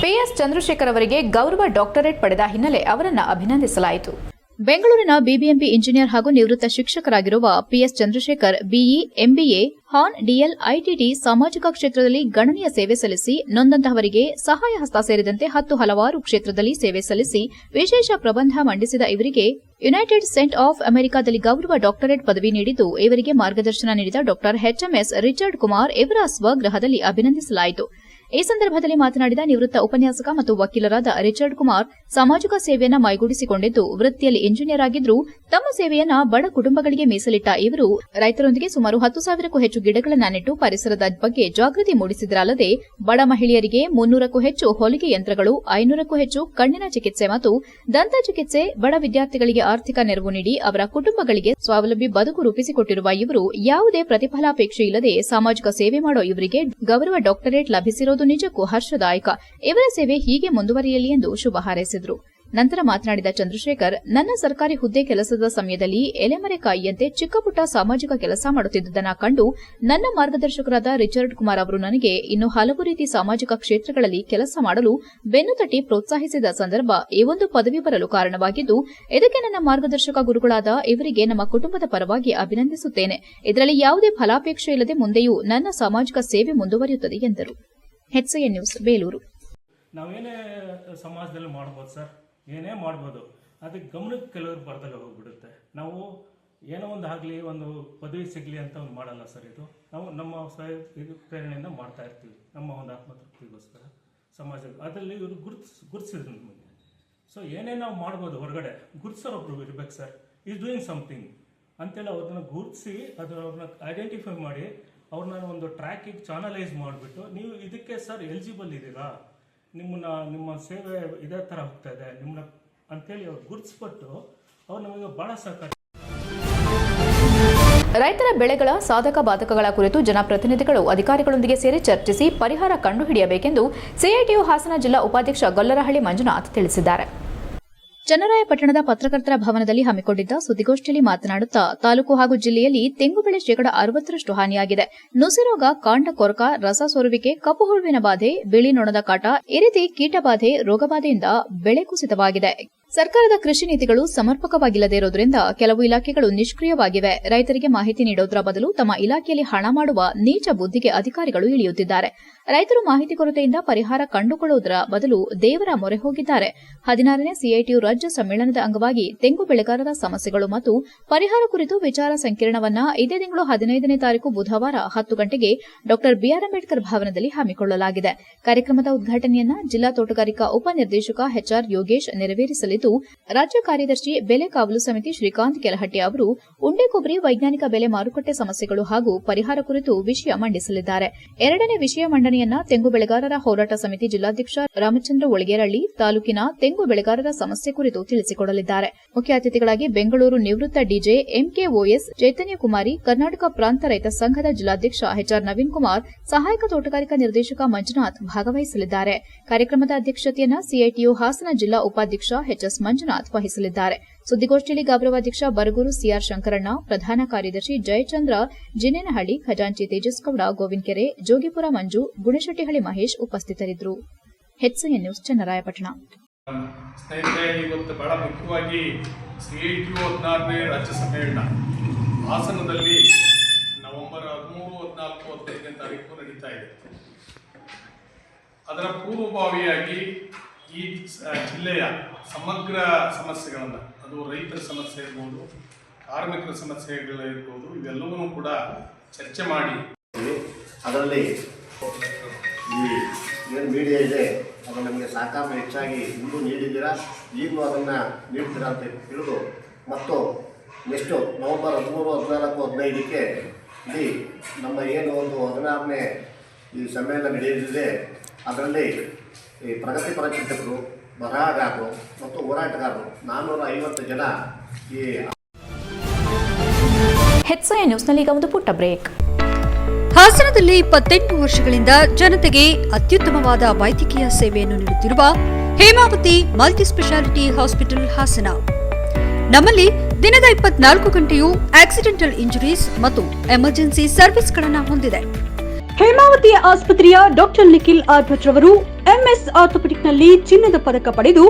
ಪಿಎಸ್ ಚಂದ್ರಶೇಖರ್ ಅವರಿಗೆ ಗೌರವ ಡಾಕ್ಟರೇಟ್ ಪಡೆದ ಹಿನ್ನೆಲೆ ಅವರನ್ನು ಅಭಿನಂದಿಸಲಾಯಿತು. ಬೆಂಗಳೂರಿನ ಬಿಬಿಎಂಪಿ ಇಂಜಿನಿಯರ್ ಹಾಗೂ ನಿವೃತ್ತ ಶಿಕ್ಷಕರಾಗಿರುವ PS Chandrashekar BE, MBA, hons, DL, ITT, ಸಾಮಾಜಿಕ ಕ್ಷೇತ್ರದಲ್ಲಿ ಗಣನೀಯ ಸೇವೆ ಸಲ್ಲಿಸಿ, ನೊಂದಂತಹವರಿಗೆ ಸಹಾಯ ಹಸ್ತ ಸೇರಿದಂತೆ ಹತ್ತು ಹಲವಾರು ಕ್ಷೇತ್ರದಲ್ಲಿ ಸೇವೆ ಸಲ್ಲಿಸಿ, ವಿಶೇಷ ಪ್ರಬಂಧ ಮಂಡಿಸಿದ ಇವರಿಗೆ ಯುನೈಟೆಡ್ ಸೆಂಟ್ ಆಫ್ ಅಮೆರಿಕಾದಲ್ಲಿ ಗೌರವ ಡಾಕ್ಟರೇಟ್ ಪದವಿ ನೀಡಿದ್ದು, ಇವರಿಗೆ ಮಾರ್ಗದರ್ಶನ ನೀಡಿದ ಡಾ ಎಚ್ಎಂಎಸ್ ರಿಚರ್ಡ್ ಕುಮಾರ್ ಇವರ ಸ್ವಗೃಹದಲ್ಲಿ ಅಭಿನಂದಿಸಲಾಯಿತು. ಈ ಸಂದರ್ಭದಲ್ಲಿ ಮಾತನಾಡಿದ ನಿವೃತ್ತ ಉಪನ್ಯಾಸಕ ಮತ್ತು ವಕೀಲರಾದ ರಿಚರ್ಡ್ ಕುಮಾರ್, ಸಾಮಾಜಿಕ ಸೇವೆಯನ್ನ ಮೈಗೂಡಿಸಿಕೊಂಡಿದ್ದು, ವೃತ್ತಿಯಲ್ಲಿ ಇಂಜಿನಿಯರ್ ಆಗಿದ್ರೂ ತಮ್ಮ ಸೇವೆಯನ್ನ ಬಡ ಕುಟುಂಬಗಳಿಗೆ ಮೀಸಲಿಟ್ಟ ಇವರು ರೈತರೊಂದಿಗೆ ಸುಮಾರು ಹತ್ತು ಸಾವಿರಕ್ಕೂ ಹೆಚ್ಚು ಗಿಡಗಳನ್ನು ನೆಟ್ಟು ಪರಿಸರದ ಬಗ್ಗೆ ಜಾಗೃತಿ ಮೂಡಿಸಿದರಲ್ಲದೆ, ಬಡ ಮಹಿಳೆಯರಿಗೆ ಮುನ್ನೂರಕ್ಕೂ ಹೆಚ್ಚು ಹೊಲಿಗೆ ಯಂತ್ರಗಳು, ಐನೂರಕ್ಕೂ ಹೆಚ್ಚು ಕಣ್ಣಿನ ಚಿಕಿತ್ಸೆ ಮತ್ತು ದಂತ ಚಿಕಿತ್ಸೆ, ಬಡ ವಿದ್ಯಾರ್ಥಿಗಳಿಗೆ ಆರ್ಥಿಕ ನೆರವು ನೀಡಿ ಅವರ ಕುಟುಂಬಗಳಿಗೆ ಸ್ವಾವಲಂಬಿ ಬದುಕು ರೂಪಿಸಿಕೊಟ್ಟಿರುವ ಇವರು ಯಾವುದೇ ಪ್ರತಿಫಲಾಪೇಕ್ಷೆ ಇಲ್ಲದೆ ಸಾಮಾಜಿಕ ಸೇವೆ ಮಾಡೋ ಇವರಿಗೆ ಗೌರವ ಡಾಕ್ಟರೇಟ್ ಲಭಿಸಿರೋದು ನಿಜಕ್ಕೂ ಹರ್ಷದಾಯಕ. ಇವರ ಸೇವೆ ಹೀಗೆ ಮುಂದುವರಿಯಲಿ ಎಂದು ಶುಭ ಹಾರೈಸಿದರು. ನಂತರ ಮಾತನಾಡಿದ ಚಂದ್ರಶೇಖರ್, ನನ್ನ ಸರ್ಕಾರಿ ಹುದ್ದೆ ಕೆಲಸದ ಸಮಯದಲ್ಲಿ ಎಲೆಮರೆಕಾಯಿಯಂತೆ ಚಿಕ್ಕಪುಟ್ಟ ಸಾಮಾಜಿಕ ಕೆಲಸ ಮಾಡುತ್ತಿದ್ದುದನ್ನು ಕಂಡು ನನ್ನ ಮಾರ್ಗದರ್ಶಕರಾದ ರಿಚರ್ಡ್ ಕುಮಾರ್ ಅವರು ನನಗೆ ಇನ್ನು ಹಲವು ರೀತಿ ಸಾಮಾಜಿಕ ಕ್ಷೇತ್ರಗಳಲ್ಲಿ ಕೆಲಸ ಮಾಡಲು ಬೆನ್ನು ತಟ್ಟಿ ಪ್ರೋತ್ಸಾಹಿಸಿದ ಸಂದರ್ಭ ಈ ಒಂದು ಪದವಿ ಬರಲು ಕಾರಣವಾಗಿದ್ದು, ಇದಕ್ಕೆ ನನ್ನ ಮಾರ್ಗದರ್ಶಕ ಗುರುಗಳಾದ ಇವರಿಗೆ ನಮ್ಮ ಕುಟುಂಬದ ಪರವಾಗಿ ಅಭಿನಂದಿಸುತ್ತೇನೆ. ಇದರಲ್ಲಿ ಯಾವುದೇ ಫಲಾಪೇಕ್ಷೆ ಇಲ್ಲದೆ ಮುಂದೆಯೂ ನನ್ನ ಸಾಮಾಜಿಕ ಸೇವೆ ಮುಂದುವರಿಯುತ್ತದೆ ಎಂದರು. HN news Belur. ನಾವೇನೇ ಸಮಾಜದಲ್ಲಿ ಮಾಡ್ಬೋದು ಸರ್? ಏನೇ ಮಾಡ್ಬೋದು. ಅದಕ್ಕೆ ಗಮನಕ್ಕೆ ಕೆಲವರು ಬರ್ದಲ್ಲೇ ಹೋಗ್ಬಿಡುತ್ತೆ. ನಾವು ಏನೋ ಒಂದು ಆಗಲಿ, ಒಂದು ಪದವಿ ಸಿಗಲಿ ಅಂತ ಒಂದು ಮಾಡಲ್ಲ ಸರ್ ಇದು. ನಾವು ನಮ್ಮ ಸ್ವಯಂ ಇದು ಪ್ರೇರಣೆಯಿಂದ ಮಾಡ್ತಾ ಇರ್ತೀವಿ. ನಮ್ಮ ಒಂದು ಆತ್ಮತೃಪ್ತಿಗೋಸ್ಕರ ಸಮಾಜ ಅದರಲ್ಲಿ ಇವರು ಗುರುತಿಸ್ ಗುರುತಿಸಿದ್ರು ನಮಗೆ. ಸೊ ಏನೇ ನಾವು ಮಾಡ್ಬೋದು ಹೊರಗಡೆ ಗುರುತಿಸೋರೊಬ್ರು ಇರ್ಬೇಕು ಸರ್. ಈಸ್ ಡೂಯಿಂಗ್ ಸಮಥಿಂಗ್ ಅಂತೇಳಿ ಅವ್ರನ್ನ ಗುರುತಿಸಿ ಅದನ್ನ ಐಡೆಂಟಿಫೈ ಮಾಡಿ ಅವ್ರನ್ನ ಒಂದು ಟ್ರ್ಯಾಕಿಗೆ ಚಾನಲೈಸ್ ಮಾಡಿಬಿಟ್ಟು, ನೀವು ಇದಕ್ಕೆ ಸರ್ ಎಲಿಜಿಬಲ್ ಇದ್ದೀರಾ ನಿಮ್ಮನ್ನ, ನಿಮ್ಮ ಸೇವೆ ಇದೇ ಥರ ಹೋಗ್ತಾ ಇದೆ ನಿಮ್ಮನ್ನ ಅಂತೇಳಿ ಅವ್ರು ಗುರುತಿಸ್ಬಿಟ್ಟು ಅವ್ರು ನಮಗೆ ಭಾಳ ಸಹಕಾರ ರೈತರ ಬೆಳೆಗಳ ಸಾಧಕ ಬಾಧಕಗಳ ಕುರಿತು ಜನಪ್ರತಿನಿಧಿಗಳು ಅಧಿಕಾರಿಗಳೊಂದಿಗೆ ಸೇರಿ ಚರ್ಚಿಸಿ ಪರಿಹಾರ ಕಂಡುಹಿಡಿಯಬೇಕೆಂದು ಸಿಐಟಿಯು ಹಾಸನ ಜಿಲ್ಲಾ ಉಪಾಧ್ಯಕ್ಷ ಗೊಲ್ಲರಹಳ್ಳಿ ಮಂಜುನಾಥ್ ತಿಳಿಸಿದ್ದಾರೆ. ಚನ್ನರಾಯಪಟ್ಟಣದ ಪತ್ರಕರ್ತರ ಭವನದಲ್ಲಿ ಹಮ್ಮಿಕೊಂಡಿದ್ದ ಸುದ್ದಿಗೋಷ್ಠಿಯಲ್ಲಿ ಮಾತನಾಡುತ್ತಾ ತಾಲೂಕು ಹಾಗೂ ಜಿಲ್ಲೆಯಲ್ಲಿ ತೆಂಗು ಬೆಳೆ ಶೇಕಡ ಅರವತ್ತರಷ್ಟು ಹಾನಿಯಾಗಿದೆ. ನುಸಿರೋಗ, ಕಾಂಡ ಕೊರಕ, ರಸ ಸೋರುವಿಕೆ, ಕಪ್ಪು ಹುಳುವಿನ ಬಾಧೆ, ಬಿಳಿ ನೊಣದ ಕಾಟ ಈ ರೀತಿ ಕೀಟಬಾಧೆ, ರೋಗಬಾಧೆಯಿಂದ ಬೆಳೆ ಕುಸಿತವಾಗಿದೆ. ಸರ್ಕಾರದ ಕೃಷಿ ನೀತಿಗಳು ಸಮರ್ಪಕವಾಗಿಲ್ಲದೇ ಇರುವುದರಿಂದ ಕೆಲವು ಇಲಾಖೆಗಳು ನಿಷ್ಕ್ರಿಯವಾಗಿವೆ. ರೈತರಿಗೆ ಮಾಹಿತಿ ನೀಡೋದರ ಬದಲು ತಮ್ಮ ಇಲಾಖೆಯಲ್ಲಿ ಹಣ ಮಾಡುವ ನೀಚ ಬುದ್ಧಿಗೆ ಅಧಿಕಾರಿಗಳು ಇಳಿಯುತ್ತಿದ್ದಾರೆ. ರೈತರು ಮಾಹಿತಿ ಕೊರತೆಯಿಂದ ಪರಿಹಾರ ಕಂಡುಕೊಳ್ಳುವುದರ ಬದಲು ದೇವರ ಮೊರೆ ಹೋಗಿದ್ದಾರೆ. ಹದಿನಾರನೇ ಸಿಐಟಿಯು ರಾಜ್ಯ ಸಮ್ಮೇಳನದ ಅಂಗವಾಗಿ ತೆಂಗು ಬೆಳೆಗಾರರ ಸಮಸ್ಯೆಗಳು ಮತ್ತು ಪರಿಹಾರ ಕುರಿತು ವಿಚಾರ ಸಂಕಿರಣವನ್ನ ಇದೇ ತಿಂಗಳು ಹದಿನೈದನೇ ತಾರೀಕು ಬುಧವಾರ ಹತ್ತು ಗಂಟೆಗೆ ಡಾ ಬಿಆರ್ ಅಂಬೇಡ್ಕರ್ ಭವನದಲ್ಲಿ ಹಮ್ಮಿಕೊಳ್ಳಲಾಗಿದೆ. ಕಾರ್ಯಕ್ರಮದ ಉದ್ಘಾಟನೆಯನ್ನ ಜಿಲ್ಲಾ ತೋಟಗಾರಿಕಾ ಉಪನಿರ್ದೇಶಕ ಎಚ್ಆರ್ ಯೋಗೇಶ್ ನೆರವೇರಿಸಲಿದ್ದು, ರಾಜ್ಯ ಕಾರ್ಯದರ್ಶಿ ಬೆಲೆ ಕಾವಲು ಸಮಿತಿ ಶ್ರೀಕಾಂತ್ ಕೆಲಹಟ್ಟಿ ಅವರು ಉಂಡೆ ಕೊಬ್ಬರಿ, ವೈಜ್ಞಾನಿಕ ಬೆಲೆ ಮಾರುಕಟ್ಟೆ ಸಮಸ್ಯೆಗಳು ಹಾಗೂ ಪರಿಹಾರ ಕುರಿತು ವಿಷಯ ಮಂಡಿಸಲಿದ್ದಾರೆ. ಎರಡನೇ ವಿಷಯ ಮಂಡನೆಯನ್ನ ತೆಂಗು ಬೆಳೆಗಾರರ ಹೋರಾಟ ಸಮಿತಿ ಜಿಲ್ಲಾಧ್ಯಕ್ಷ ರಾಮಚಂದ್ರ ಒಳಗೇರಳ್ಳಿ ತಾಲೂಕಿನ ತೆಂಗು ಬೆಳೆಗಾರರ ಸಮಸ್ಯೆ ಕುರಿತು ತಿಳಿಸಿಕೊಡಲಿದ್ದಾರೆ. ಮುಖ್ಯ ಅತಿಥಿಗಳಾಗಿ ಬೆಂಗಳೂರು ನಿವೃತ್ತ ಡಿಜೆ ಎಂಕೆಒಎಸ್ ಚೈತನ್ಯ ಕುಮಾರಿ, ಕರ್ನಾಟಕ ಪ್ರಾಂತ ರೈತ ಸಂಘದ ಜಿಲ್ಲಾಧ್ಯಕ್ಷ ಎಚ್ಆರ್ ನವೀನ್ ಕುಮಾರ್, ಸಹಾಯಕ ತೋಟಗಾರಿಕಾ ನಿರ್ದೇಶಕ ಮಂಜುನಾಥ್ ಭಾಗವಹಿಸಲಿದ್ದಾರೆ. ಕಾರ್ಯಕ್ರಮದ ಅಧ್ಯಕ್ಷತೆಯನ್ನು ಸಿಐಟಿಯು ಹಾಸನ ಜಿಲ್ಲಾ ಉಪಾಧ್ಯಕ್ಷ ಎಚ್ಎಸ್ ಮಂಜುನಾಥ್ ವಹಿಸಲಿದ್ದಾರೆ. ಸುದ್ದಿಗೋಷ್ಠಿಯಲ್ಲಿ ಗೌರವಾಧ್ಯಕ್ಷ ಬರಗೂರು ಸಿಆರ್ ಶಂಕರಣ್ಣ, ಪ್ರಧಾನ ಕಾರ್ಯದರ್ಶಿ ಜಯಚಂದ್ರ, ಜಿನೇನಹಳ್ಳಿ ಖಜಾಂಚಿ ತೇಜಸ್ಗೌಡ, ಗೋವಿಂದ್ಕೆರೆ, ಜೋಗಿಪುರ ಮಂಜು, ಗುಣಶೆಟ್ಟಿಹಳ್ಳಿ ಮಹೇಶ್ ಉಪಸ್ಥಿತರಿದ್ದರು. HCN news, Channarayapatna. ಸ್ನೇಹಿತರೆ, ಇವತ್ತು ಬಹಳ ಮುಖ್ಯವಾಗಿ ಸಿ ಐ ಟಿ ಹದಿನಾರನೇ ರಾಜ್ಯ ಹಾಸನದಲ್ಲಿ ನವೆಂಬರ್ ಹದಿಮೂರು, ಹದಿನಾಲ್ಕು, ಹದಿನೈದನೇ ತಾರೀಕು ನಡೀತಾ ಇದೆ. ಅದರ ಪೂರ್ವಭಾವಿಯಾಗಿ ಈ ಜಿಲ್ಲೆಯ ಸಮಗ್ರ ಸಮಸ್ಯೆಗಳನ್ನು ಅದು ರೈತರ ಸಮಸ್ಯೆ ಇರ್ಬೋದು, ಕಾರ್ಮಿಕರ ಸಮಸ್ಯೆಗಳಿರ್ಬೋದು ಇವೆಲ್ಲವನ್ನೂ ಕೂಡ ಚರ್ಚೆ ಮಾಡಿ. ಅದರಲ್ಲಿ ಈ ಏನು ಮೀಡಿಯಾ ಇದೆ ಅದು ನಮಗೆ ಸಾಕಾರ ಹೆಚ್ಚಾಗಿ ಇಂದು ನೀಡಿದ್ದೀರಾ? ಈಗಲೂ ಅದನ್ನು ನೀಡ್ತೀರಾ ಅಂತ ತಿಳಿದು, ಮತ್ತು ನೆಕ್ಸ್ಟು ನವಂಬರ್ ಹದಿಮೂರು, ಹದಿನಾಲ್ಕು, ಹದಿನೈದಕ್ಕೆ ಇಲ್ಲಿ ನಮ್ಮ ಏನು ಒಂದು ಹದಿನಾರನೇ ಈ ಸಮ್ಮೇಳನ ನಡೆಯಲಿದೆ, ಅದರಲ್ಲಿ ಈ ಪ್ರಗತಿಪರ ಚಿಂತಕರು ಬರಹಗಾರರು ಮತ್ತು ಹೋರಾಟಗಾರರು ನಾನ್ನೂರ ಐವತ್ತು ಜನ ಈ ಹೆಚ್ಸಿಎನ್ ನ್ಯೂಸ್ನಲ್ಲಿ ಈಗ ಒಂದು ಪುಟ್ಟ ಬ್ರೇಕ್. ಹಾಸನದಲ್ಲಿ ಇಪ್ಪತ್ತೆಂಟು ವರ್ಷಗಳಿಂದ ಜನತೆಗೆ ಅತ್ಯುತ್ತಮವಾದ ವೈದ್ಯಕೀಯ ಸೇವೆಯನ್ನು ನೀಡುತ್ತಿರುವ Hemavathi multi speciality hospital Hassan. ನಮ್ಮಲ್ಲಿ ದಿನದ ಇಪ್ಪತ್ನಾಲ್ಕು ಗಂಟೆಯೂ ಆಕ್ಸಿಡೆಂಟಲ್ ಇಂಜುರೀಸ್ ಮತ್ತು ಎಮರ್ಜೆನ್ಸಿ ಸರ್ವಿಸ್ಗಳನ್ನು ಹೊಂದಿದೆ. ಹೇಮಾವತಿ ಆಸ್ಪತ್ರೆಯ ಡಾಕ್ಟರ್ ನಿಖಿಲ್ ಆರ್ಭಟ್ ರವರು ಎಂಎಸ್ ಆರ್ಥೋಪೆಟಿಕ್ನಲ್ಲಿ ಚಿನ್ನದ ಪದಕ ಪಡೆದು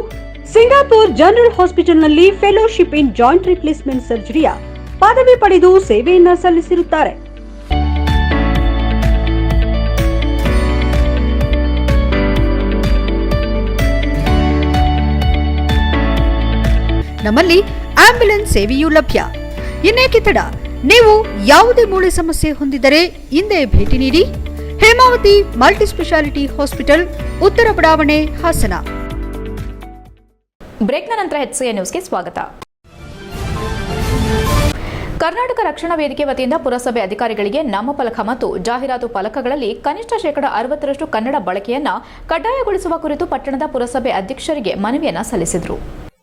ಸಿಂಗಾಪುರ್ ಜನರಲ್ ಹಾಸ್ಪಿಟಲ್ನಲ್ಲಿ ಫೆಲೋಶಿಪ್ ಇನ್ ಜಾಯಿಂಟ್ ರಿಪ್ಲೇಸ್ಮೆಂಟ್ ಸರ್ಜರಿಯ ಪದವಿ ಪಡೆದು ಸೇವೆಯನ್ನ ಸಲ್ಲಿಸಿರುತ್ತಾರೆ. ನಮ್ಮಲ್ಲಿ ಆಂಬ್ಯುಲೆನ್ಸ್ ಸೇವೆಯೂ ಲಭ್ಯ. ಇನ್ನೇಕೆ ತಡ? ನೀವು ಯಾವುದೇ ಮೂಳೆ ಸಮಸ್ಯೆ ಹೊಂದಿದರೆ ಹಿಂದೆ ಭೇಟಿ ನೀಡಿ. ಹೇಮಾವತಿ ಮಲ್ಟಿಸ್ಪೆಷಾಲಿಟಿ ಹಾಸ್ಪಿಟಲ್, ಉತ್ತರ ಬಡಾವಣೆ, ಹಾಸನ. ಬ್ರೇಕ್ನ ನಂತರ ಹೆಚ್ಸಿಎನ್ ನ್ಯೂಸ್ಗೆ ಸ್ವಾಗತ. ಕರ್ನಾಟಕ ರಕ್ಷಣಾ ವೇದಿಕೆ ವತಿಯಿಂದ ಪುರಸಭೆ ಅಧಿಕಾರಿಗಳಿಗೆ ನಾಮಫಲಕ ಮತ್ತು ಜಾಹೀರಾತು ಫಲಕಗಳಲ್ಲಿ ಕನಿಷ್ಠ ಶೇಕಡ ಅರವತ್ತರಷ್ಟು ಕನ್ನಡ ಬಳಕೆಯನ್ನ ಕಡ್ಡಾಯಗೊಳಿಸುವ ಕುರಿತು ಪಟ್ಟಣದ ಪುರಸಭೆ ಅಧ್ಯಕ್ಷರಿಗೆ ಮನವಿಯನ್ನ ಸಲ್ಲಿಸಿದರು.